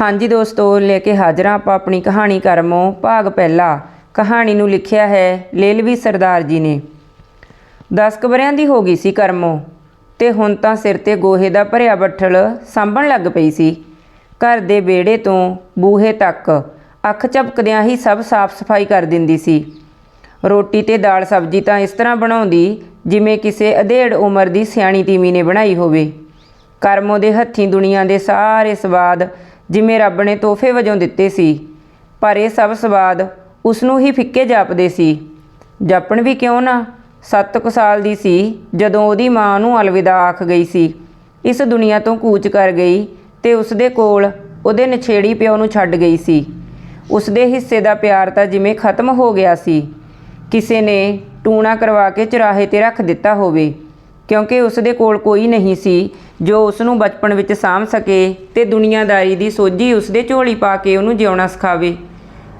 ਹਾਂਜੀ ਦੋਸਤੋ, ਲੈ ਕੇ ਹਾਜ਼ਰ ਹਾਂ ਆਪਾਂ ਆਪਣੀ ਕਹਾਣੀ ਕਰਮੋਂ ਭਾਗ ਪਹਿਲਾ। ਕਹਾਣੀ ਨੂੰ ਲਿਖਿਆ ਹੈ ਲੇਲਵੀ ਸਰਦਾਰ ਜੀ ਨੇ। ਦਸ ਕੁ ਵਰ੍ਹਿਆਂ ਦੀ ਹੋ ਗਈ ਸੀ ਕਰਮੋਂ ਤੇ ਹੁਣ ਤਾਂ ਸਿਰ ਤੇ ਗੋਹੇ ਦਾ ਭਰਿਆ ਬੱਠਲ ਸਾਂਭਣ ਲੱਗ ਪਈ ਸੀ। ਘਰ ਦੇ ਵਿਹੜੇ ਤੋਂ ਬੂਹੇ ਤੱਕ ਅੱਖ ਝਪਕਦਿਆਂ ਹੀ ਸਭ ਸਾਫ਼ ਸਫ਼ਾਈ ਕਰ ਦਿੰਦੀ ਸੀ। ਰੋਟੀ ਤੇ ਦਾਲ ਸਬਜ਼ੀ ਤਾਂ ਇਸ ਤਰ੍ਹਾਂ ਬਣਾਉਂਦੀ, ਜਿਵੇਂ ਕਿਸੇ ਅਧੇੜ ਉਮਰ ਦੀ ਸਿਆਣੀ ਤੀਵੀਂ ਨੇ ਬਣਾਈ ਹੋਵੇ। ਕਰਮੋਂ ਦੇ ਹੱਥੀਂ ਦੁਨੀਆ ਦੇ ਸਾਰੇ ਸਵਾਦ ਜਿਵੇਂ ਰੱਬ ਨੇ ਤੋਹਫੇ ਵਜੋਂ ਦਿੱਤੇ ਸੀ, ਪਰ ਇਹ ਸਭ ਸਵਾਦ ਉਸ ਨੂੰ ਹੀ ਫਿੱਕੇ ਜਾਪਦੇ ਸੀ। ਜਾਪਣ ਵੀ ਕਿਉਂ ਨਾ? ਸੱਤ ਕੁ ਸਾਲ ਦੀ ਸੀ, ਜਦੋਂ ਉਹਦੀ ਮਾਂ ਨੂੰ ਅਲਵਿਦਾ ਆਖ ਗਈ ਸੀ। ਇਸ ਦੁਨੀਆ ਤੋਂ ਕੂਚ ਕਰ ਗਈ ਤੇ ਉਸ ਦੇ ਕੋਲ ਉਹਦੇ ਨਛੇੜੀ ਪਿਓ ਨੂੰ ਛੱਡ ਗਈ ਸੀ। ਉਸ ਦੇ ਹਿੱਸੇ ਦਾ ਪਿਆਰ ਤਾਂ ਜਿਵੇਂ ਖਤਮ ਹੋ ਗਿਆ ਸੀ। ਕਿਸੇ ਨੇ ਟੂਣਾ ਕਰਵਾ ਕੇ ਚੁਰਾਹੇ ਤੇ ਰੱਖ ਦਿੱਤਾ ਹੋਵੇ। ਕਿਉਂਕਿ ਉਸ ਦੇ ਕੋਲ ਕੋਈ ਨਹੀਂ ਸੀ, ਜੋ ਉਸ ਨੂੰ ਬਚਪਨ ਵਿੱਚ ਸਾਂਭ ਸਕੇ ਤੇ ਦੁਨੀਆਦਾਰੀ ਦੀ ਸੋਝੀ ਉਸ ਦੇ ਝੋਲੀ ਪਾ ਕੇ ਉਹਨੂੰ ਜਿਉਣਾ ਸਿਖਾਵੇ।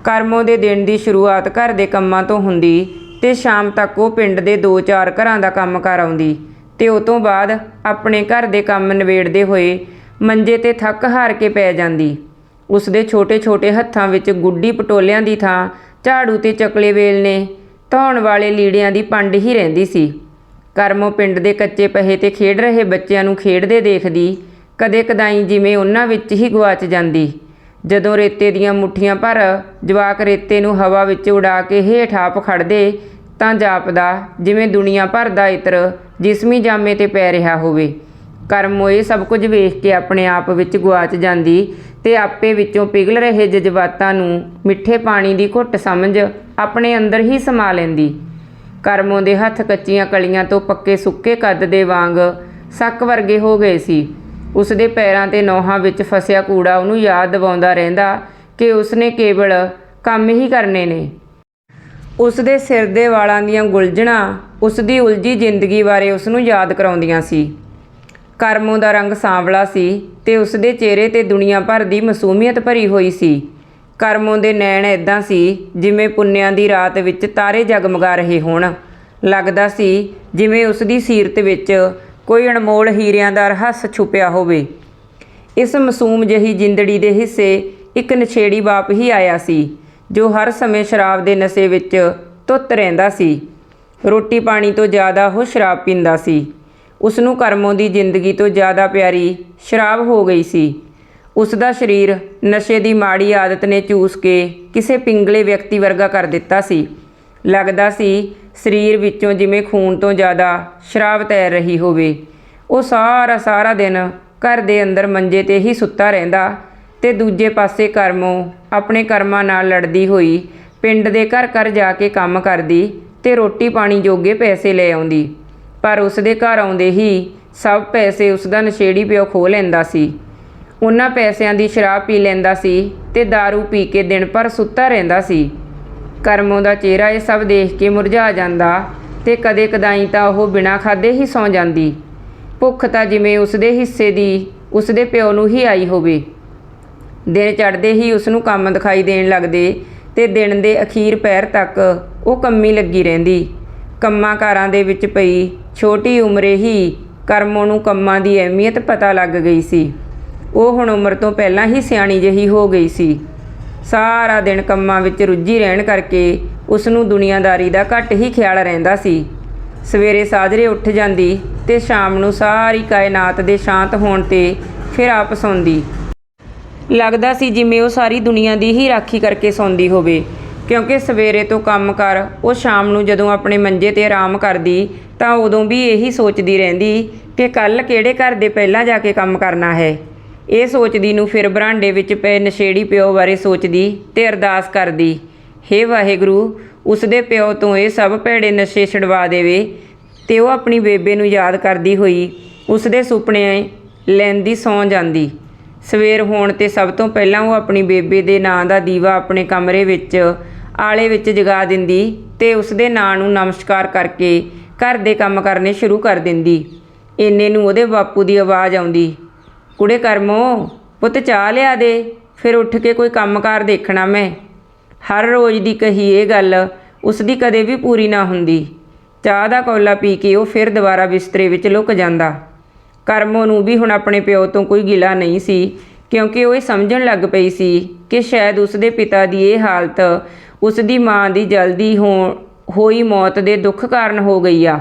ਕਰਮੋ ਦੇ ਦਿਨ ਦੀ ਸ਼ੁਰੂਆਤ ਘਰ ਦੇ ਕੰਮਾਂ ਤੋਂ ਹੁੰਦੀ ਤੇ ਸ਼ਾਮ ਤੱਕ ਉਹ ਪਿੰਡ ਦੇ 2-4 ਘਰਾਂ ਦਾ ਕੰਮ ਕਰ ਆਉਂਦੀ ਤੇ ਉਸ ਤੋਂ ਬਾਅਦ ਆਪਣੇ ਘਰ ਦੇ ਕੰਮ ਨਿਬੇੜਦੇ ਹੋਏ ਮੰਜੇ ਤੇ ਥੱਕ ਹਾਰ ਕੇ ਪੈ ਜਾਂਦੀ। ਉਸ ਦੇ ਛੋਟੇ-ਛੋਟੇ ਹੱਥਾਂ ਵਿੱਚ ਗੁੱਡੀ ਪਟੋਲਿਆਂ ਦੀ ਥਾਂ, ਝਾੜੂ ਤੇ ਚਕਲੇ ਵੇਲਣੇ, ਧੌਣ ਵਾਲੇ ਲੀੜਿਆਂ ਦੀ ਪੰਡ ਹੀ ਰਹਿੰਦੀ ਸੀ। ਕਰਮੋ ਪਿੰਡ ਦੇ ਕੱਚੇ ਪਹੇ ਤੇ ਖੇਡ ਰਹੇ ਬੱਚਿਆਂ ਨੂੰ ਖੇਡਦੇ ਦੇਖਦੀ, ਕਦੇ ਕਦਾਈ ਜਿਵੇਂ ਉਹਨਾਂ ਵਿੱਚ ਹੀ ਗੁਆਚ ਜਾਂਦੀ। ਜਦੋਂ ਰੇਤੇ ਦੀਆਂ ਮੁੱਠੀਆਂ ਭਰ ਜਵਾਕ ਰੇਤੇ ਨੂੰ ਹਵਾ ਵਿੱਚ ਉਡਾ ਕੇ ਹੇਠ ਆਪ ਖੜਦੇ ਤਾਂ ਜਾਪਦਾ, ਜਿਵੇਂ ਦੁਨੀਆ ਭਰ ਦਾ ਇਤਰ ਜਿਸਮੀ ਜਾਮੇ ਤੇ ਪੈ ਰਿਹਾ ਹੋਵੇ। ਕਰਮੋ ਇਹ ਸਭ ਕੁਝ ਵੇਖ ਕੇ ਆਪਣੇ ਆਪ ਵਿੱਚ ਗੁਆਚ ਜਾਂਦੀ ਤੇ ਆਪੇ ਵਿੱਚੋਂ ਪਿਘਲ ਰਹੇ ਜਜ਼ਬਾਤਾਂ ਨੂੰ ਮਿੱਠੇ ਪਾਣੀ ਦੀ ਘੁੱਟ ਸਮਝ ਆਪਣੇ ਅੰਦਰ ਹੀ ਸਮਾ ਲੈਂਦੀ। ਕਰਮੋਂ ਦੇ ਹੱਥ ਕੱਚੀਆਂ ਕਲੀਆਂ ਤੋਂ ਪੱਕੇ ਸੁੱਕੇ ਕੱਦ ਦੇ ਵਾਂਗ ਸੱਕ ਵਰਗੇ ਹੋ ਗਏ ਸੀ। ਉਸ ਦੇ ਪੈਰਾਂ ਤੇ ਨੋਹਾਂ ਵਿੱਚ ਫਸਿਆ ਕੂੜਾ ਉਹਨੂੰ ਯਾਦ ਦਿਵਾਉਂਦਾ ਰਹਿੰਦਾ ਕਿ ਉਸਨੇ ਕੇਵਲ ਕੰਮ ਹੀ ਕਰਨੇ ਨੇ। ਉਸ ਦੇ ਸਿਰ ਦੇ ਵਾਲਾਂ ਦੀਆਂ ਗੁਲਝਣਾ ਉਸ ਦੀ ਉਲਝੀ ਜ਼ਿੰਦਗੀ ਬਾਰੇ ਉਸ ਨੂੰ ਯਾਦ ਕਰਾਉਂਦੀਆਂ ਸੀ। ਕਰਮੋਂ ਦਾ ਰੰਗ ਸਾਂਵਲਾ ਸੀ ਤੇ ਉਸ ਦੇ ਚਿਹਰੇ ਤੇ ਦੁਨੀਆ ਭਰ ਦੀ ਮਾਸੂਮੀਅਤ ਭਰੀ ਹੋਈ ਸੀ। ਕਰਮੋਂ ਦੇ ਨੈਣ ਐਦਾਂ ਸੀ ਜਿਵੇਂ ਪੁੰਨਿਆਂ ਦੀ ਰਾਤ ਵਿੱਚ ਤਾਰੇ ਜਗਮਗਾ ਰਹੇ ਹੋਣ। ਲੱਗਦਾ ਸੀ ਜਿਵੇਂ ਉਸ ਦੀ ਸੀਰਤ ਵਿੱਚ ਕੋਈ ਅਣਮੋਲ ਹੀਰਿਆਂ ਦਾ ਰਹੱਸ ਛੁਪਿਆ ਹੋਵੇ। ਇਸ ਮਾਸੂਮ ਜਹੀ ਜਿੰਦੜੀ ਦੇ ਹਿੱਸੇ ਇੱਕ ਨਛੇੜੀ ਬਾਪ ਹੀ ਆਇਆ ਸੀ, ਜੋ ਹਰ ਸਮੇਂ ਸ਼ਰਾਬ ਦੇ ਨਸ਼ੇ ਵਿੱਚ ਧੁੱਤ ਰਹਿੰਦਾ ਸੀ। ਰੋਟੀ ਪਾਣੀ ਤੋਂ ਜ਼ਿਆਦਾ ਉਹ ਸ਼ਰਾਬ ਪੀਂਦਾ ਸੀ। ਉਸ ਨੂੰ ਕਰਮੋਂ ਦੀ ਜ਼ਿੰਦਗੀ ਤੋਂ ਜ਼ਿਆਦਾ ਪਿਆਰੀ ਸ਼ਰਾਬ ਹੋ ਗਈ ਸੀ। ਉਸ ਦਾ ਸਰੀਰ ਨਸ਼ੇ ਦੀ ਮਾੜੀ ਆਦਤ ਨੇ ਚੂਸ ਕੇ ਕਿਸੇ ਪਿੰਗਲੇ ਵਿਅਕਤੀ ਵਰਗਾ ਕਰ ਦਿੱਤਾ ਸੀ। ਲੱਗਦਾ ਸੀ ਸਰੀਰ ਵਿੱਚੋਂ ਜਿਵੇਂ ਖੂਨ ਤੋਂ ਜ਼ਿਆਦਾ ਸ਼ਰਾਬ ਤੈਰ ਰਹੀ ਹੋਵੇ। ਉਹ ਸਾਰਾ ਸਾਰਾ ਦਿਨ ਘਰ ਦੇ ਅੰਦਰ ਮੰਜੇ ਤੇ ਹੀ ਸੁੱਤਾ ਰਹਿੰਦਾ ਤੇ ਦੂਜੇ ਪਾਸੇ ਕਰਮੋਂ ਆਪਣੇ ਕਰਮਾਂ ਨਾਲ ਲੜਦੀ ਹੋਈ ਪਿੰਡ ਦੇ ਘਰ ਘਰ ਜਾ ਕੇ ਕੰਮ ਕਰਦੀ ਤੇ ਰੋਟੀ ਪਾਣੀ ਜੋਗੇ ਪੈਸੇ ਲੈ ਆਉਂਦੀ। ਪਰ ਉਸ ਦੇ ਘਰ ਆਉਂਦੇ ਹੀ ਸਭ ਪੈਸੇ ਉਸ ਦਾ ਨਸ਼ੇੜੀ ਪਿਓ ਖੋਹ ਲੈਂਦਾ ਸੀ। ਉਹਨਾਂ ਪੈਸਿਆਂ ਦੀ ਸ਼ਰਾਬ ਪੀ ਲੈਂਦਾ ਸੀ ਤੇ दारू ਪੀ ਕੇ ਦਿਨ ਭਰ ਸੁੱਤਾ ਰਹਿੰਦਾ ਸੀ। ਕਰਮੋਂ ਦਾ ਚਿਹਰਾ ਇਹ ਸਭ ਦੇਖ ਕੇ ਮੁਰਝਾ ਜਾਂਦਾ ਤੇ ਕਦੇ ਕਦਾਈ ਤਾਂ ਉਹ ਬਿਨਾਂ ਖਾਦੇ ਹੀ ਸੌਂ ਜਾਂਦੀ। ਭੁੱਖ ਤਾਂ ਜਿਵੇਂ ਉਸਦੇ ਹਿੱਸੇ ਦੀ ਉਸਦੇ ਪਿਓ ਨੂੰ ਹੀ ਆਈ ਹੋਵੇ। ਦਿਨ ਚੜ੍ਹਦੇ ਹੀ ਉਸ ਨੂੰ ਕੰਮ ਦਿਖਾਈ ਦੇਣ ਲੱਗਦੇ ਤੇ ਦਿਨ ਦੇ ਅਖੀਰ ਪੈਰ ਤੱਕ ਉਹ ਕੰਮੀ ਲੱਗੀ ਰਹਿੰਦੀ। ਕੰਮਾਂ ਕਾਰਾਂ ਦੇ ਵਿੱਚ ਪਈ, ਛੋਟੀ ਉਮਰੇ ਹੀ ਕਰਮੋਂ ਨੂੰ ਕੰਮਾਂ ਦੀ ਅਹਿਮੀਅਤ ਪਤਾ ਲੱਗ ਗਈ ਸੀ। ਉਹ ਹੁਣ ਉਮਰ ਤੋਂ ਪਹਿਲਾਂ ਹੀ ਸਿਆਣੀ ਜਹੀ ਹੋ ਗਈ ਸੀ। ਸਾਰਾ ਦਿਨ ਕੰਮਾਂ ਵਿੱਚ ਰੁੱਝੀ ਰਹਿਣ ਕਰਕੇ ਉਸ ਨੂੰ ਦੁਨੀਆਦਾਰੀ ਦਾ ਘੱਟ ਹੀ ਖਿਆਲ ਰਹਿੰਦਾ ਸੀ। ਸਵੇਰੇ ਸਾਜਰੇ ਉੱਠ ਜਾਂਦੀ ਤੇ ਸ਼ਾਮ ਨੂੰ ਸਾਰੀ ਕਾਇਨਾਤ ਦੇ ਸ਼ਾਂਤ ਹੋਣ ਤੇ ਫਿਰ ਆਪ ਸੌਂਦੀ। ਲੱਗਦਾ ਸੀ ਜਿਵੇਂ ਉਹ ਸਾਰੀ ਦੁਨੀਆ ਦੀ ਹੀ ਰਾਖੀ ਕਰਕੇ ਸੌਂਦੀ ਹੋਵੇ, ਕਿਉਂਕਿ ਸਵੇਰੇ ਤੋਂ ਕੰਮ ਕਰ ਉਹ ਸ਼ਾਮ ਨੂੰ ਜਦੋਂ ਆਪਣੇ ਮੰਜੇ ਤੇ ਆਰਾਮ ਕਰਦੀ ਤਾਂ ਉਦੋਂ ਵੀ ਇਹੀ ਸੋਚਦੀ ਰਹਿੰਦੀ ਕਿ ਕੱਲ ਕਿਹੜੇ ਘਰ ਦੇ ਪਹਿਲਾਂ ਜਾ ਕੇ ਕੰਮ ਕਰਨਾ ਹੈ। ਇਹ ਸੋਚਦੀ ਨੂੰ ਫਿਰ ਬਰਾਂਡੇ ਵਿੱਚ ਪਏ ਨਸ਼ੇੜੀ ਪਿਓ ਬਾਰੇ ਸੋਚਦੀ ਤੇ ਅਰਦਾਸ ਕਰਦੀ, ਹੇ ਵਾਹਿਗੁਰੂ, ਉਸ ਦੇ ਪਿਓ ਤੋਂ ਇਹ ਸਭ ਭੈੜੇ ਨਸ਼ੇ ਛਡਵਾ ਦੇਵੇ ਤੇ ਉਹ ਆਪਣੀ ਬੇਬੇ ਨੂੰ ਯਾਦ ਕਰਦੀ ਹੋਈ ਉਸ ਦੇ ਸੁਪਨੇ ਲੈਂਦੀ ਸੌਂ ਜਾਂਦੀ। ਸਵੇਰ ਹੋਣ ਤੇ ਸਭ ਤੋਂ ਪਹਿਲਾਂ ਉਹ ਆਪਣੀ ਬੇਬੇ ਦੇ ਨਾਂ ਦਾ ਦੀਵਾ ਆਪਣੇ ਕਮਰੇ ਵਿੱਚ, ਆਲੇ ਵਿੱਚ ਜਗਾ ਦਿੰਦੀ ਤੇ ਉਸ ਦੇ ਨਾਂ ਨੂੰ ਨਮਸਕਾਰ ਕਰਕੇ ਘਰ ਦੇ ਕੰਮ ਕਰਨੇ ਸ਼ੁਰੂ ਕਰ ਦਿੰਦੀ। ਇੰਨੇ ਨੂੰ ਉਹਦੇ ਬਾਪੂ ਦੀ ਆਵਾਜ਼ ਆਉਂਦੀ ਕੁੜੇ ਕਰਮੋ, ਪੁੱਤ ਚਾਹ ਲਿਆ ਦੇ, ਫਿਰ ਉੱਠ ਕੇ ਕੋਈ ਕੰਮਕਾਰ ਦੇਖਣਾ ਮੈਂ। ਹਰ ਰੋਜ਼ ਦੀ ਕਹੀ ਇਹ ਗੱਲ ਉਸ ਦੀ ਕਦੇ ਵੀ ਪੂਰੀ ਨਾ ਹੁੰਦੀ। ਚਾਹ ਦਾ ਕੌਲਾ ਪੀ ਕੇ ਉਹ ਫਿਰ ਦੁਬਾਰਾ ਬਿਸਤਰੇ ਵਿੱਚ ਲੁਕ ਜਾਂਦਾ। ਕਰਮੋ ਨੂੰ ਵੀ ਹੁਣ ਆਪਣੇ ਪਿਓ ਤੋਂ ਕੋਈ ਗਿਲਾ ਨਹੀਂ ਸੀ, ਕਿਉਂਕਿ ਉਹ ਇਹ ਸਮਝਣ ਲੱਗ ਪਈ ਸੀ ਕਿ ਸ਼ਾਇਦ ਉਸ ਦੇ ਪਿਤਾ ਦੀ ਇਹ ਹਾਲਤ ਉਸ ਦੀ ਮਾਂ ਦੀ ਜਲਦੀ ਹੋ, ਹੋਈ ਮੌਤ ਦੇ ਦੁੱਖ ਕਾਰਨ ਹੋ ਗਈ ਆ।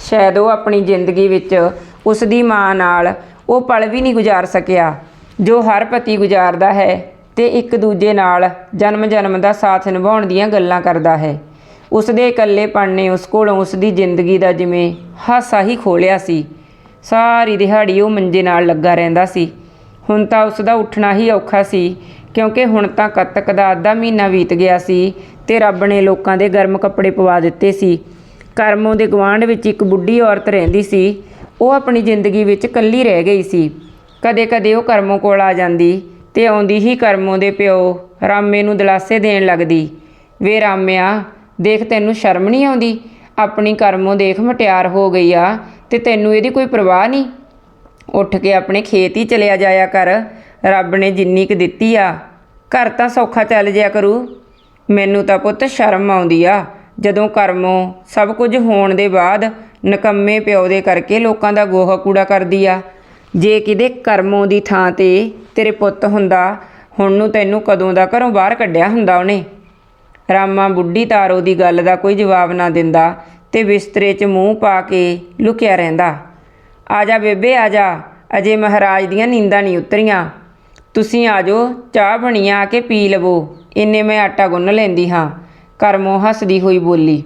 ਸ਼ਾਇਦ ਉਹ ਆਪਣੀ ਜ਼ਿੰਦਗੀ ਵਿੱਚ ਉਸ ਦੀ ਮਾਂ ਨਾਲ ਉਹ ਪਲ ਵੀ ਨਹੀਂ ਗੁਜ਼ਾਰ ਸਕਿਆ, ਜੋ ਹਰ ਪਤੀ ਗੁਜ਼ਾਰਦਾ ਹੈ ਤੇ ਇੱਕ ਦੂਜੇ ਨਾਲ ਜਨਮ ਜਨਮ ਦਾ ਸਾਥ ਨਿਭਾਉਣ ਦੀਆਂ ਗੱਲਾਂ ਕਰਦਾ ਹੈ। ਉਸ ਦੇ ਇਕੱਲੇਪਣ ਨੇ ਉਸ ਕੋਲੋਂ ਉਸ ਦੀ ਜ਼ਿੰਦਗੀ ਦਾ ਜਿਵੇਂ ਹਾਸਾ ਹੀ ਖੋਲਿਆ ਸੀ। ਸਾਰੀ ਦਿਹਾੜੀ ਉਹ ਮੰਜੇ ਨਾਲ ਲੱਗਾ ਰਹਿੰਦਾ ਸੀ। ਹੁਣ ਤਾਂ ਉਸ ਦਾ ਉੱਠਣਾ ਹੀ ਔਖਾ ਸੀ, ਕਿਉਂਕਿ ਹੁਣ ਤਾਂ ਕੱਤਕ ਦਾ ਅੱਧਾ ਮਹੀਨਾ ਬੀਤ ਗਿਆ ਸੀ ਤੇ ਰੱਬ ਨੇ ਲੋਕਾਂ ਦੇ ਗਰਮ ਕੱਪੜੇ ਪਵਾ ਦਿੱਤੇ ਸੀ। ਕਰਮੋਂ ਦੇ ਗਵਾਂਢ ਵਿੱਚ ਇੱਕ ਬੁੱਢੀ ਔਰਤ ਰਹਿੰਦੀ ਸੀ ਉਹ ਆਪਣੀ ਜ਼ਿੰਦਗੀ ਵਿੱਚ ਇਕੱਲੀ ਰਹਿ ਗਈ ਸੀ। ਕਦੇ-ਕਦੇ ਉਹ ਕਰਮੋ ਕੋਲ ਆ ਜਾਂਦੀ ਤੇ ਆਉਂਦੀ ਹੀ ਕਰਮੋਂ ਦੇ ਪਿਓ ਰਾਮੇ ਨੂੰ ਦਿਲਾਸੇ ਦੇਣ ਲੱਗਦੀ। ਵੇ ਰਾਮਿਆ, ਦੇਖ ਤੈਨੂੰ ਸ਼ਰਮ ਨਹੀਂ ਆਉਂਦੀ? ਆਪਣੀ ਕਰਮੋਂ ਦੇਖ ਮਟਿਆਰ ਹੋ ਗਈ ਆ ਤੇ ਤੈਨੂੰ ਇਹਦੀ ਕੋਈ ਪਰਵਾਹ ਨਹੀਂ? ਉੱਠ ਕੇ ਆਪਣੇ ਖੇਤ ਹੀ ਚਲਿਆ ਜਾਇਆ ਕਰ। ਰੱਬ ਨੇ ਜਿੰਨੀ ਕੁ ਦਿੱਤੀ ਆ। ਘਰ ਤਾਂ ਸੌਖਾ ਚੱਲ ਜਿਆ ਕਰੂ। ਮੈਨੂੰ ਤਾਂ ਪੁੱਤ ਸ਼ਰਮ ਆਉਂਦੀ ਆ। ਜਦੋਂ ਕਰਮੋਂ ਸਭ ਕੁਝ ਹੋਣ ਦੇ ਬਾਅਦ ਨਕੰਮੇ ਪਿਓ ਦੇ ਕਰਕੇ ਲੋਕਾਂ ਦਾ ਗੋਹਾ ਕੂੜਾ ਕਰਦੀ ਆ। ਜੇ ਕਿਤੇ ਕਰਮੋਂ ਦੀ ਥਾਂ ਤੇ ਤੇਰੇ ਪੁੱਤ ਹੁੰਦਾ, ਹੁਣ ਨੂੰ ਤੈਨੂੰ ਕਦੋਂ ਦਾ ਘਰੋਂ ਬਾਹਰ ਕੱਢਿਆ ਹੁੰਦਾ ਉਹਨੇ? ਰਾਮਾ ਬੁੱਢੀ ਤਾਰੋ ਦੀ ਗੱਲ ਦਾ ਕੋਈ ਜਵਾਬ ਨਾ ਦਿੰਦਾ ਤੇ ਬਿਸਤਰੇ 'ਚ ਮੂੰਹ ਪਾ ਕੇ ਲੁਕਿਆ ਰਹਿੰਦਾ। ਆ ਜਾ ਬੇਬੇ, ਆ ਜਾ। ਅਜੇ ਮਹਾਰਾਜ ਦੀਆਂ ਨੀਂਦਾਂ ਨਹੀਂ ਉਤਰੀਆਂ। ਤੁਸੀਂ ਆ ਜਾਓ, ਚਾਹ ਬਣੀਆਂ ਆ ਕੇ ਪੀ ਲਵੋ। ਇੰਨੇ ਮੈਂ ਆਟਾ ਗੁੰਨ ਲੈਂਦੀ ਹਾਂ। ਕਰਮੋਂ ਹੱਸਦੀ ਹੋਈ ਬੋਲੀ,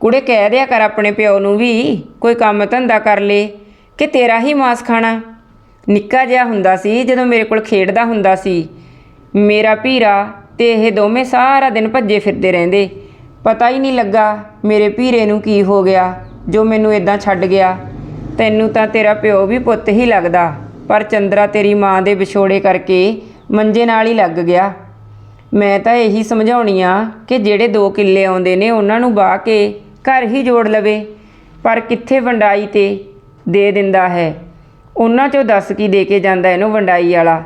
ਕੁੜੇ ਕਹਿ ਦਿਆ ਕਰ ਆਪਣੇ ਪਿਓ ਨੂੰ ਵੀ, ਕੋਈ ਕੰਮ ਧੰਦਾ ਕਰ ਲੇ, ਕਿ ਤੇਰਾ ਹੀ ਮਾਸ ਖਾਣਾ। ਨਿੱਕਾ ਜਿਹਾ ਹੁੰਦਾ ਸੀ ਜਦੋਂ ਮੇਰੇ ਕੋਲ ਖੇਡਦਾ ਹੁੰਦਾ ਸੀ। ਮੇਰਾ ਭੀਰਾ ਤੇ ਇਹ ਦੋਵੇਂ ਸਾਰਾ ਦਿਨ ਭੱਜੇ ਫਿਰਦੇ ਰਹਿੰਦੇ। ਪਤਾ ਹੀ ਨਹੀਂ ਲੱਗਾ ਮੇਰੇ ਭੀਰੇ ਨੂੰ ਕੀ ਹੋ ਗਿਆ, ਜੋ ਮੈਨੂੰ ਇਦਾਂ ਛੱਡ ਗਿਆ। ਤੈਨੂੰ ਤਾਂ ਤੇਰਾ ਪਿਓ ਵੀ ਪੁੱਤ ਹੀ ਲੱਗਦਾ, ਪਰ ਚੰਦਰਾ ਤੇਰੀ ਮਾਂ ਦੇ ਵਿਛੋੜੇ ਕਰਕੇ ਮੰਜੇ ਨਾਲ ਹੀ ਲੱਗ ਗਿਆ। ਮੈਂ ਤਾਂ ਇਹੀ ਸਮਝਾਉਣੀ ਆ ਕਿ ਜਿਹੜੇ 2 ਕਿੱਲੇ ਆਉਂਦੇ ਨੇ, ਉਹਨਾਂ ਨੂੰ ਵਾਹ ਕੇ ਘਰ ਹੀ ਜੋੜ ਲਵੇ। ਪਰ ਕਿੱਥੇ ਵੰਡਾਈ ਤੇ ਦੇ ਦਿੰਦਾ ਹੈ? ਉਹਨਾਂ ਚੋਂ ਦੱਸ ਕੀ ਦੇ ਕੇ ਜਾਂਦਾ ਇਹਨੂੰ ਵੰਡਾਈ ਵਾਲਾ?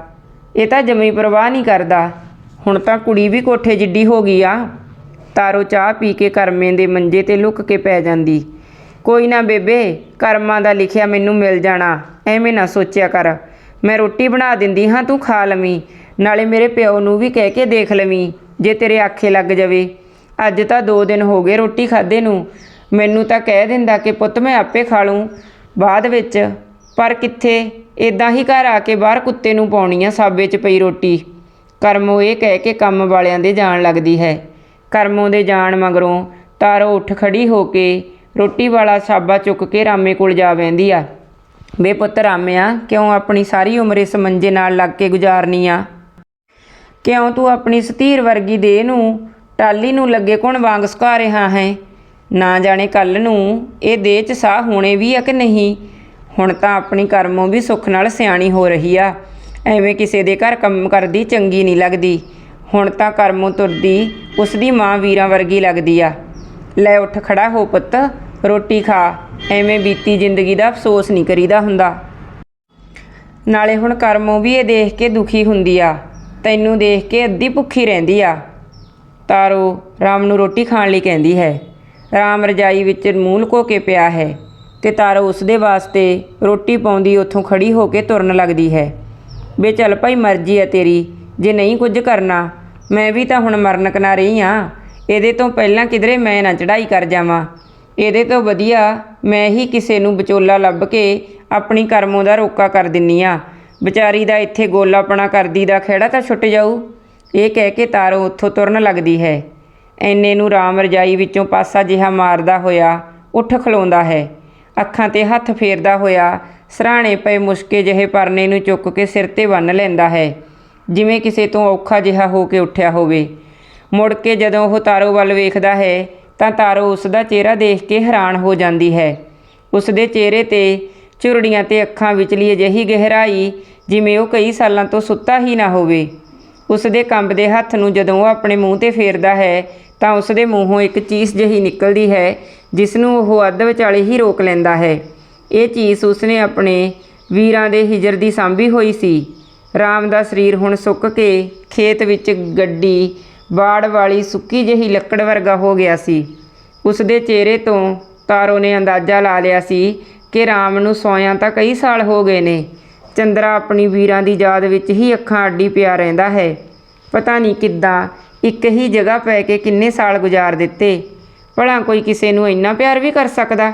ਇਹ ਤਾਂ ਜਮੀ ਪਰਵਾਹ ਨਹੀਂ ਕਰਦਾ। ਹੁਣ ਤਾਂ ਕੁੜੀ ਵੀ ਕੋਠੇ ਜਿੱਡੀ ਹੋ ਗਈ ਆ। ਤਾਰੋ ਚਾਹ ਪੀ ਕੇ ਕਰਮੇ ਦੇ ਮੰਜੇ ਤੇ ਲੁੱਕ ਕੇ ਪੈ ਜਾਂਦੀ। ਕੋਈ ਨਾ ਬੇਬੇ, ਕਰਮਾਂ ਦਾ ਲਿਖਿਆ ਮੈਨੂੰ ਮਿਲ ਜਾਣਾ। ਐਵੇਂ ਨਾ ਸੋਚਿਆ ਕਰ। ਮੈਂ ਰੋਟੀ ਬਣਾ ਦਿੰਦੀ ਹਾਂ, ਤੂੰ ਖਾ ਲਵੀਂ। ਨਾਲੇ ਮੇਰੇ ਪਿਓ ਨੂੰ ਵੀ ਕਹਿ ਕੇ ਦੇਖ ਲਵੀਂ, ਜੇ ਤੇਰੇ ਆਖੇ ਲੱਗ ਜਾਵੇ। ਅੱਜ ਤਾਂ 2 ਦਿਨ ਹੋ ਗਏ ਰੋਟੀ ਖਾਦੇ ਨੂੰ। ਮੈਨੂੰ ਤਾਂ ਕਹਿ ਦਿੰਦਾ ਕਿ ਪੁੱਤ ਮੈਂ ਆਪੇ ਖਾ ਲੂੰ। ਬਾਅਦ ਵਿੱਚ, ਪਰ ਕਿੱਥੇ? ਇਦਾਂ ਹੀ ਘਰ ਆ ਕੇ ਬਾਹਰ ਕੁੱਤੇ ਨੂੰ ਪਾਉਣੀ ਆ ਸਾਬੇ 'ਚ ਪਈ ਰੋਟੀ। ਕਰਮੋ ਇਹ ਕਹਿ ਕੇ ਕੰਮ ਵਾਲਿਆਂ ਦੇ ਜਾਣ ਲੱਗਦੀ ਹੈ। ਕਰਮੋ ਦੇ ਜਾਣ ਮਗਰੋਂ ਤਾਰੋ ਉੱਠ ਖੜੀ ਹੋ ਕੇ ਰੋਟੀ ਵਾਲਾ ਸਾਬਾ ਚੁੱਕ ਕੇ ਰਾਮੇ ਕੋਲ ਜਾ ਬਹਿੰਦੀ ਆ। ਵੇ ਪੁੱਤ ਰਾਮਿਆ, ਕਿਉਂ ਆਪਣੀ ਸਾਰੀ ਉਮਰ ਇਸ ਮੰਜੇ ਨਾਲ ਲੱਗ ਕੇ ਗੁਜ਼ਾਰਨੀ ਆ? ਕਿਉਂ ਤੂੰ ਆਪਣੀ ਸਤੀਰ ਵਰਗੀ ਦੇਹ ਨੂੰ ਟਾਲੀ ਨੂੰ ਲੱਗੇ ਕੋਣ ਵਾਂਗ ਸੁਕਾ ਰਿਹਾ ਹੈ? ਨਾ ਜਾਣੇ ਕੱਲ ਨੂੰ ਇਹ ਦੇਹ 'ਚ ਸਾਹ ਹੋਣੇ ਵੀ ਆ ਕਿ ਨਹੀਂ? ਹੁਣ ਤਾਂ ਆਪਣੀ ਕਰਮੋਂ ਵੀ ਸੁੱਖ ਨਾਲ ਸਿਆਣੀ ਹੋ ਰਹੀ ਆ। ਐਵੇਂ ਕਿਸੇ ਦੇ ਘਰ ਕੰਮ ਕਰਦੀ ਚੰਗੀ ਨਹੀਂ ਲੱਗਦੀ। ਹੁਣ ਤਾਂ ਕਰਮੋਂ ਤੁਰਦੀ ਉਸ ਦੀ ਮਾਂ ਵੀਰਾਂ ਵਰਗੀ ਲੱਗਦੀ ਆ। ਲੈ ਉੱਠ ਖੜਾ ਹੋ ਪੁੱਤ, ਰੋਟੀ ਖਾ। ਐਵੇਂ ਬੀਤੀ ਜ਼ਿੰਦਗੀ ਦਾ ਅਫਸੋਸ ਨਹੀਂ ਕਰੀਦਾ ਹੁੰਦਾ। ਨਾਲੇ ਹੁਣ ਕਰਮੋਂ ਵੀ ਇਹ ਦੇਖ ਕੇ ਦੁਖੀ ਹੁੰਦੀ ਆ। ਤੈਨੂੰ ਦੇਖ ਕੇ ਅੱਧੀ ਭੁੱਖੀ ਰਹਿੰਦੀ ਆ। ਤਾਰੋ, ਰਾਮ ਨੂੰ ਰੋਟੀ ਖਾਣ ਲਈ ਕਹਿੰਦੀ ਹੈ। ਰਾਮ ਰਜਾਈ ਵਿੱਚ ਮੂੰਹ ਲੁਕੋ ਕੇ ਪਿਆ ਹੈ ਤੇ ਤਾਰੋ ਉਸ ਦੇ ਵਾਸਤੇ ਰੋਟੀ ਪਾਉਂਦੀ ਉੱਥੋਂ ਖੜੀ ਹੋ ਕੇ ਤੁਰਨ ਲੱਗਦੀ ਹੈ। ਬੇ ਚੱਲ ਭਾਈ, ਮਰਜ਼ੀ ਹੈ ਤੇਰੀ। ਜੇ ਨਹੀਂ ਕੁਝ ਕਰਨਾ, ਮੈਂ ਵੀ ਤਾਂ ਹੁਣ ਮਰਨ ਕਨਾ ਰਹੀ ਆ। ਇਹਦੇ ਤੋਂ ਪਹਿਲਾਂ ਕਿਧਰੇ ਮੈਂ ਨਾ ਚੜਾਈ ਕਰ ਜਾਵਾਂ। ਇਹਦੇ ਤੋਂ ਵਧੀਆ ਮੈਂ ਹੀ ਕਿਸੇ ਨੂੰ ਵਿਚੋਲਾ ਲੱਭ ਕੇ ਆਪਣੀ ਕਰਮੋਂ ਦਾ ਰੋਕਾ ਕਰ ਦਿੰਨੀ ਆ। ਵਿਚਾਰੀ ਦਾ ਇੱਥੇ ਗੋਲਾਪਣਾ ਕਰਦੀ ਦਾ ਖਿਹੜਾ ਤਾਂ ਛੁੱਟ ਜਾਊ। ਇਹ ਕਹਿ ਕੇ ਤਾਰੋ ਉੱਥੋਂ ਤੁਰਨ ਲੱਗਦੀ ਹੈ। ਐਨੇ ਨੂੰ ਰਾਮ ਰਜਾਈ ਵਿੱਚੋਂ ਪਾਸਾ ਜਿਹਾ ਮਾਰਦਾ ਹੋਇਆ, ਉੱਠ ਖਲੋਂਦਾ ਹੈ। ਅੱਖਾਂ ਤੇ ਹੱਥ ਫੇਰਦਾ ਹੋਇਆ, ਸਰਾਣੇ ਪਏ ਮੁਸ਼ਕੇ ਜਿਹੇ ਪਰਨੇ ਨੂੰ ਚੁੱਕ ਕੇ ਸਿਰ ਤੇ ਬੰਨ ਲੈਂਦਾ ਹੈ। ਜਿਵੇਂ ਕਿਸੇ ਤੋਂ ਔਖਾ ਜਿਹਾ ਹੋ ਕੇ ਉੱਠਿਆ ਹੋਵੇ। ਮੁੜ ਕੇ ਜਦੋਂ ਉਹ ਤਾਰੋ ਵੱਲ ਵੇਖਦਾ ਹੈ, ਤਾਂ ਤਾਰੋ ਉਸ ਦਾ ਚਿਹਰਾ ਦੇਖ ਕੇ ਹੈਰਾਨ ਹੋ ਜਾਂਦੀ ਹੈ। ਉਸ ਦੇ ਚਿਹਰੇ ਤੇ ਝੁਰੜੀਆਂ ਤੇ ਅੱਖਾਂ ਵਿਚਲੀ ਅਜਿਹੀ ਗਹਿਰਾਈ ਜਿਵੇਂ ਉਹ ਕਈ ਸਾਲਾਂ ਤੋਂ ਸੁੱਤਾ ਹੀ ਨਾ ਹੋਵੇ। ਉਸ ਦੇ ਕੰਬਦੇ ਹੱਥ ਨੂੰ ਜਦੋਂ ਉਹ ਆਪਣੇ ਮੂੰਹ ਤੇ ਫੇਰਦਾ ਹੈ, ਤਾਂ ਉਸ ਦੇ ਮੂੰਹੋਂ ਇੱਕ ਚੀਸ ਜਿਹੀ ਨਿਕਲਦੀ ਹੈ ਜਿਸ ਨੂੰ ਉਹ ਅੱਧ ਵਿਚਾਲੇ ਹੀ ਰੋਕ ਲੈਂਦਾ ਹੈ। ਇਹ ਚੀਸ ਉਸਨੇ ਆਪਣੇ ਵੀਰਾਂ ਦੇ ਹਿਜਰ ਦੀ ਸਾਂਭੀ ਹੋਈ ਸੀ। ਰਾਮ ਦਾ ਸਰੀਰ ਹੁਣ ਸੁੱਕ ਕੇ ਖੇਤ ਵਿੱਚ ਗੱਡੀ, ਬਾੜ ਵਾਲੀ ਸੁੱਕੀ ਜਿਹੀ ਲੱਕੜ ਵਰਗਾ ਹੋ ਗਿਆ ਸੀ। ਉਸ ਦੇ ਚਿਹਰੇ ਤੋਂ ਤਾਰੋ ਨੇ ਅੰਦਾਜ਼ਾ ਲਾ ਲਿਆ ਸੀ ਕਿ ਰਾਮ ਨੂੰ ਸੋਇਆਂ ਤਾਂ ਕਈ ਸਾਲ ਹੋ ਗਏ ਨੇ। ਚੰਦਰਾ ਆਪਣੀ ਵੀਰਾਂ ਦੀ ਯਾਦ ਵਿੱਚ ਹੀ ਅੱਖਾਂ ਅੱਡੀ ਪਿਆ ਰਹਿੰਦਾ ਹੈ। ਪਤਾ ਨਹੀਂ ਕਿੱਦਾਂ ਇੱਕ ਹੀ ਜਗ੍ਹਾ ਪੈ ਕੇ ਕਿੰਨੇ ਸਾਲ ਗੁਜ਼ਾਰ ਦਿੱਤੇ। ਭਲਾ ਕੋਈ ਕਿਸੇ ਨੂੰ ਇੰਨਾ ਪਿਆਰ ਵੀ ਕਰ ਸਕਦਾ?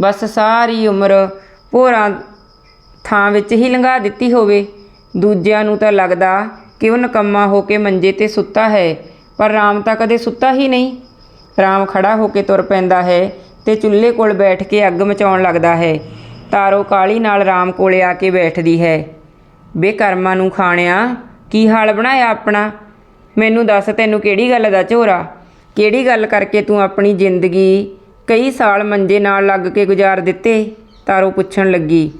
ਬਸ ਸਾਰੀ ਉਮਰ ਭੋਰਾਂ ਥਾਂ ਵਿੱਚ ਹੀ ਲੰਘਾ ਦਿੱਤੀ ਹੋਵੇ। ਦੂਜਿਆਂ ਨੂੰ ਤਾਂ ਲੱਗਦਾ ਕਿ ਉਹ ਨਕੰਮਾ ਹੋ ਕੇ ਮੰਜੇ ਤੇ ਸੁੱਤਾ ਹੈ, ਪਰ ਰਾਮ ਤਾਂ ਕਦੇ ਸੁੱਤਾ ਹੀ ਨਹੀਂ। ਰਾਮ ਖੜਾ ਹੋ ਕੇ ਤੁਰ ਪੈਂਦਾ ਹੈ ਤੇ ਚੁੱਲ੍ਹੇ ਕੋਲ ਬੈਠ ਕੇ ਅੱਗ ਮਚਾਉਣ ਲੱਗਦਾ ਹੈ। ਤਾਰੋ ਕਾਲੀ ਨਾਲ ਰਾਮ ਕੋਲੇ ਆ ਕੇ ਬੈਠਦੀ ਹੈ। ਬੇਕਰਮਾਂ ਨੂੰ ਖਾਣਿਆ, ਕੀ ਹਾਲ ਬਣਾਇਆ ਆਪਣਾ? ਮੈਨੂੰ ਦੱਸ ਤੈਨੂੰ ਕਿਹੜੀ ਗੱਲ ਦਾ ਝੋਰਾ? ਕਿਹੜੀ ਗੱਲ ਕਰਕੇ ਤੂੰ ਆਪਣੀ ਜ਼ਿੰਦਗੀ ਕਈ ਸਾਲ ਮੰਜੇ ਨਾਲ ਲੱਗ ਕੇ ਗੁਜ਼ਾਰ ਦਿੱਤੇ? ਤਾਰੋ ਪੁੱਛਣ ਲੱਗੀ।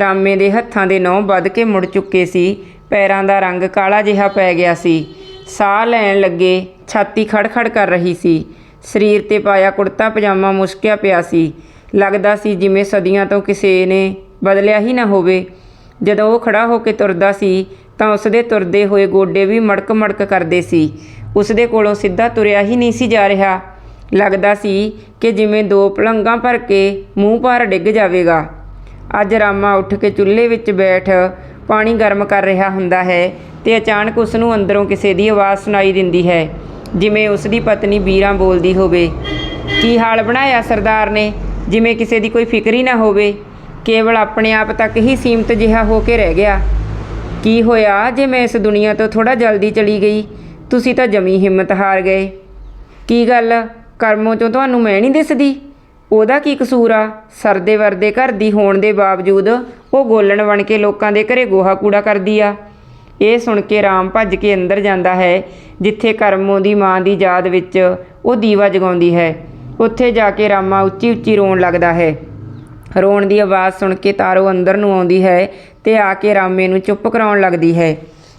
ਰਾਮੇ ਦੇ ਹੱਥਾਂ ਦੇ ਨਹੁੰ ਵੱਧ ਕੇ ਮੁੜ ਚੁੱਕੇ ਸੀ। ਪੈਰਾਂ ਦਾ ਰੰਗ ਕਾਲਾ ਜਿਹਾ ਪੈ ਗਿਆ ਸੀ। ਸਾਹ ਲੈਣ ਲੱਗੇ, ਛਾਤੀ ਖੜਖੜ ਕਰ ਰਹੀ ਸੀ। ਸਰੀਰ ਤੇ ਪਾਇਆ ਕੁੜਤਾ ਪਜਾਮਾ ਮੁਸ਼ਕਿਆ ਪਿਆ ਸੀ। ਲੱਗਦਾ ਸੀ ਜਿਵੇਂ ਸਦੀਆਂ ਤੋਂ ਕਿਸੇ ਨੇ ਬਦਲਿਆ ਹੀ ਨਾ ਹੋਵੇ। ਜਦੋਂ ਉਹ ਖੜਾ ਹੋ ਕੇ ਤੁਰਦਾ ਸੀ, ਤਾਂ ਉਸਦੇ ਤੁਰਦੇ ਹੋਏ ਗੋਡੇ ਵੀ ਮੜਕ ਮੜਕ ਕਰਦੇ ਸੀ। ਉਸਦੇ ਕੋਲੋਂ ਸਿੱਧਾ ਤੁਰਿਆ ਹੀ ਨਹੀਂ ਸੀ ਜਾ ਰਿਹਾ। ਲੱਗਦਾ ਸੀ ਕਿ ਜਿਵੇਂ ਦੋ ਪਲੰਗਾਂ ਭਰ ਕੇ ਮੂੰਹ ਭਾਰ ਡਿੱਗ ਜਾਵੇਗਾ। ਅੱਜ ਰਾਮਾ ਉੱਠ ਕੇ ਚੁੱਲ੍ਹੇ ਵਿੱਚ ਬੈਠ ਪਾਣੀ ਗਰਮ ਕਰ ਰਿਹਾ ਹੁੰਦਾ ਹੈ ਤੇ ਅਚਾਨਕ ਉਸ ਨੂੰ ਅੰਦਰੋਂ ਕਿਸੇ ਦੀ ਆਵਾਜ਼ ਸੁਣਾਈ ਦਿੰਦੀ ਹੈ। ਜਿਵੇਂ ਉਸ ਦੀ ਪਤਨੀ ਵੀਰਾਂ ਬੋਲਦੀ ਹੋਵੇ। ਕੀ ਹਾਲ ਬਣਾਇਆ ਸਰਦਾਰ ਨੇ? ਜਿਵੇਂ ਕਿਸੇ ਦੀ ਕੋਈ ਫਿਕਰ ਹੀ ਨਾ ਹੋਵੇ। ਕੇਵਲ ਆਪਣੇ ਆਪ ਤੱਕ ਹੀ ਸੀਮਤ ਜਿਹਾ ਹੋ ਕੇ ਰਹਿ ਗਿਆ। ਕੀ ਹੋਇਆ ਜੇ ਮੈਂ ਇਸ ਦੁਨੀਆ ਤੋਂ ਥੋੜਾ ਜਲਦੀ ਚਲੀ ਗਈ? ਤੁਸੀਂ ਤਾਂ ਜਮੀ ਹਿੰਮਤ ਹਾਰ ਗਏ। ਕੀ ਗੱਲ? ਕਰਮੋਂ ਚੋਂ ਤੁਹਾਨੂੰ ਮੈਂ ਨਹੀਂ ਦਿਸਦੀ? ਉਹਦਾ ਕੀ ਕਸੂਰ ਆ? ਸਰਦੇ ਵਰਦੇ ਘਰ ਦੀ ਹੋਣ ਦੇ ਬਾਵਜੂਦ ਉਹ ਗੋਲਣ ਬਣ ਕੇ ਲੋਕਾਂ ਦੇ ਘਰੇ ਗੋਹਾ ਕੂੜਾ ਕਰਦੀ ਆ। ਇਹ ਸੁਣ ਕੇ ਰਾਮ ਭੱਜ ਕੇ ਅੰਦਰ ਜਾਂਦਾ ਹੈ, ਜਿੱਥੇ ਕਰਮੋ ਦੀ ਮਾਂ ਦੀ ਯਾਦ ਵਿੱਚ ਉਹ ਦੀਵਾ ਜਗਾਉਂਦੀ ਹੈ। ਉੱਥੇ ਜਾ ਕੇ ਰਾਮਾ ਉੱਚੀ ਉੱਚੀ ਰੋਣ ਲੱਗਦਾ ਹੈ। ਰੋਣ ਦੀ ਆਵਾਜ਼ ਸੁਣ ਕੇ ਤਾਰੋ ਅੰਦਰ ਨੂੰ ਆਉਂਦੀ ਹੈ ਤੇ ਆ ਕੇ ਰਾਮੇ ਨੂੰ ਚੁੱਪ ਕਰਾਉਣ ਲੱਗਦੀ ਹੈ।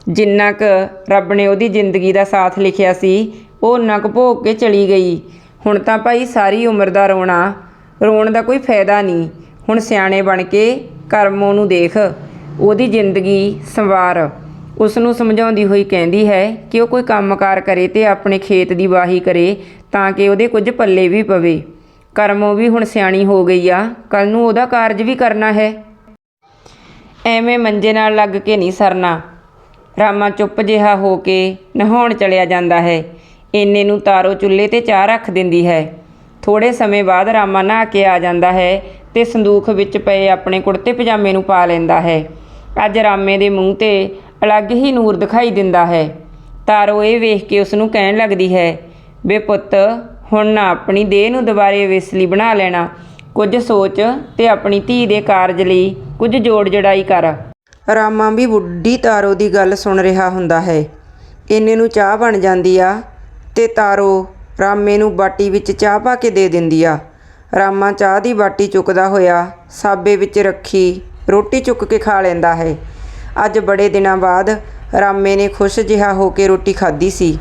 ਜਿੰਨਾ ਕੁ ਰੱਬ ਨੇ ਉਹਦੀ ਜ਼ਿੰਦਗੀ ਦਾ ਸਾਥ ਲਿਖਿਆ ਸੀ, ਉਹ ਉਨਾ ਕੁ ਭੋਗ ਕੇ ਚਲੀ ਗਈ। ਹੁਣ ਤਾਂ ਭਾਈ ਸਾਰੀ ਉਮਰ ਦਾ ਰੋਣਾ, ਰੋਣ ਦਾ ਕੋਈ ਫਾਇਦਾ ਨਹੀਂ। ਹੁਣ ਸਿਆਣੇ ਬਣ ਕੇ ਕਰਮੋਂ ਨੂੰ ਦੇਖ, ਉਹਦੀ ਜ਼ਿੰਦਗੀ ਸੰਵਾਰ। ਉਸ ਨੂੰ ਸਮਝਾਉਂਦੀ ਹੋਈ ਕਹਿੰਦੀ ਹੈ ਕਿ ਉਹ ਕੋਈ ਕੰਮਕਾਰ ਕਰੇ ਤੇ ਆਪਣੇ ਖੇਤ ਦੀ ਵਾਹੀ ਕਰੇ ਤਾਂ ਕਿ ਉਹਦੇ ਕੁਝ ਪੱਲੇ ਵੀ ਪਵੇ। ਕਰਮੋਂ ਵੀ ਹੁਣ ਸਿਆਣੀ ਹੋ ਗਈ ਆ। ਕੱਲ ਨੂੰ ਉਹਦਾ ਕਾਰਜ ਵੀ ਕਰਨਾ ਹੈ। ਐਵੇਂ ਮੰਜੇ ਨਾਲ ਲੱਗ ਕੇ ਨਹੀਂ ਸਰਨਾ। ਰਾਮਾ ਚੁੱਪ ਜਿਹਾ ਹੋ ਕੇ ਨਹਾਉਣ ਚਲਿਆ ਜਾਂਦਾ ਹੈ। ਇੰਨੇ ਨੂੰ ਤਾਰੋ ਚੁੱਲ੍ਹੇ ਤੇ ਚਾਹ ਰੱਖ ਦਿੰਦੀ ਹੈ। ਥੋੜੇ ਸਮੇਂ ਬਾਅਦ ਰਾਮਾ ਨਹਾ ਕੇ ਆ ਜਾਂਦਾ ਹੈ ਤੇ ਸੰਦੂਖ ਵਿੱਚ ਪਏ ਆਪਣੇ ਕੁੜਤੇ ਪਜਾਮੇ ਨੂੰ ਪਾ ਲੈਂਦਾ ਹੈ। ਅੱਜ ਰਾਮੇ ਦੇ ਮੂੰਹ ਤੇ ਅਲੱਗ ਹੀ ਨੂਰ ਦਿਖਾਈ ਦਿੰਦਾ ਹੈ। ਤਾਰੋ ਇਹ ਵੇਖ ਕੇ ਉਸ ਨੂੰ ਕਹਿਣ ਲੱਗਦੀ ਹੈ, ਵੇ ਪੁੱਤ, ਹੁਣ ਨਾ ਆਪਣੀ ਦੇਹ ਨੂੰ ਦੁਬਾਰੇ ਵਿਸਲੀ ਬਣਾ ਲੈਣਾ। ਕੁਝ ਸੋਚ ਤੇ ਆਪਣੀ ਧੀ ਦੇ ਕਾਰਜ ਲਈ ਕੁਝ ਜੋੜ ਜੜਾਈ ਕਰ। ਰਾਮਾ ਵੀ ਬੁੱਢੀ ਤਾਰੋ ਦੀ ਗੱਲ ਸੁਣ ਰਿਹਾ ਹੁੰਦਾ ਹੈ। ਇੰਨੇ ਨੂੰ ਚਾਹ ਬਣ ਜਾਂਦੀ ਆ ਤੇ ਤਾਰੋ ਰਾਮੇ ਨੂੰ ਬਾਟੀ ਵਿੱਚ ਚਾਹ ਪਾ ਕੇ ਦੇ ਦਿੰਦੀ ਆ। ਰਾਮਾ ਚਾਹ ਦੀ ਬਾਟੀ ਚੁੱਕਦਾ ਹੋਇਆ ਸਾਬੇ ਵਿੱਚ ਰੱਖੀ ਰੋਟੀ ਚੁੱਕ ਕੇ ਖਾ ਲੈਂਦਾ ਹੈ। ਅੱਜ ਬੜੇ ਦਿਨਾਂ ਬਾਅਦ ਰਾਮੇ ਨੇ ਖੁਸ਼ ਜਿਹਾ ਹੋ ਕੇ ਰੋਟੀ ਖਾਧੀ ਸੀ।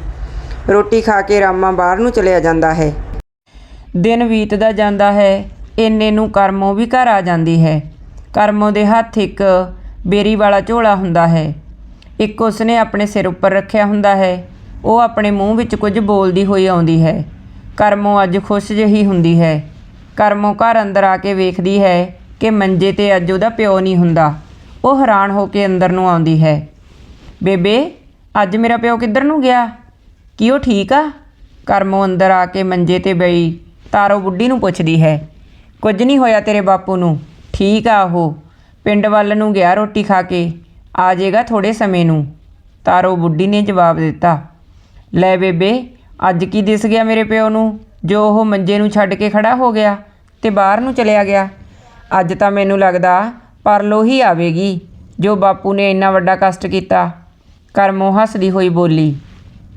ਰੋਟੀ ਖਾ ਕੇ ਰਾਮਾ ਬਾਹਰ ਨੂੰ ਚਲਿਆ ਜਾਂਦਾ ਹੈ। ਦਿਨ ਬੀਤਦਾ ਜਾਂਦਾ ਹੈ। ਇੰਨੇ ਨੂੰ ਕਰਮੋ ਵੀ ਘਰ ਆ ਜਾਂਦੀ ਹੈ। ਕਰਮੋ ਦੇ ਹੱਥ ਇੱਕ ਬੇਰੀ ਵਾਲਾ ਝੋਲਾ ਹੁੰਦਾ ਹੈ। ਇੱਕ ਉਸਨੇ ਆਪਣੇ ਸਿਰ ਉੱਪਰ ਰੱਖਿਆ ਹੁੰਦਾ ਹੈ। ਉਹ ਆਪਣੇ ਮੂੰਹ ਵਿੱਚ ਕੁਝ ਬੋਲਦੀ ਹੋਈ ਆਉਂਦੀ ਹੈ। ਕਰਮੋਂ ਅੱਜ ਖੁਸ਼ ਜਿਹੀ ਹੁੰਦੀ ਹੈ। ਕਰਮੋ ਘਰ ਅੰਦਰ ਆ ਕੇ ਵੇਖਦੀ ਹੈ ਕਿ ਮੰਜੇ ਤੇ ਅੱਜ ਉਹਦਾ ਪਿਓ ਨਹੀਂ ਹੁੰਦਾ। ਉਹ ਹੈਰਾਨ ਹੋ ਕੇ ਅੰਦਰ ਨੂੰ ਆਉਂਦੀ ਹੈ। ਬੇਬੇ, ਅੱਜ ਮੇਰਾ ਪਿਓ ਕਿੱਧਰ ਨੂੰ ਗਿਆ? ਕੀ ਉਹ ਠੀਕ ਆ? ਕਰਮੋਂ ਅੰਦਰ ਆ ਕੇ ਮੰਜੇ ਤੇ ਬਈ, ਤਾਰੋ ਬੁੱਢੀ ਨੂੰ ਪੁੱਛਦੀ ਹੈ। ਕੁਝ ਨਹੀਂ ਹੋਇਆ ਤੇਰੇ ਬਾਪੂ ਨੂੰ? ਠੀਕ ਆ ਉਹ। ਪਿੰਡ ਵੱਲ ਨੂੰ ਗਿਆ ਰੋਟੀ ਖਾ ਕੇ। ਆ ਜਾਏਗਾ ਥੋੜੇ ਸਮੇਂ ਨੂੰ। ਤਾਰੋ ਬੁੱਢੀ ਨੇ ਜਵਾਬ ਦਿੱਤਾ। ਲੈ ਬੇਬੇ, ਅੱਜ ਕੀ ਦਿਸ ਗਿਆ ਮੇਰੇ ਪਿਓ ਨੂੰ? ਜੋ ਉਹ ਮੰਜੇ ਨੂੰ ਛੱਡ ਕੇ ਖੜਾ ਹੋ ਗਿਆ ਤੇ ਬਾਹਰ ਨੂੰ ਚਲਿਆ ਗਿਆ। ਅੱਜ ਤਾਂ ਮੈਨੂੰ ਲੱਗਦਾ ਪਰ ਲੋਹੀ ਆਵੇਗੀ। ਜੋ ਬਾਪੂ ਨੇ ਇੰਨਾ ਵੱਡਾ ਕਸ਼ਟ ਕੀਤਾ, ਕਰਮੋ ਹੱਸਦੀ ਹੋਈ ਬੋਲੀ,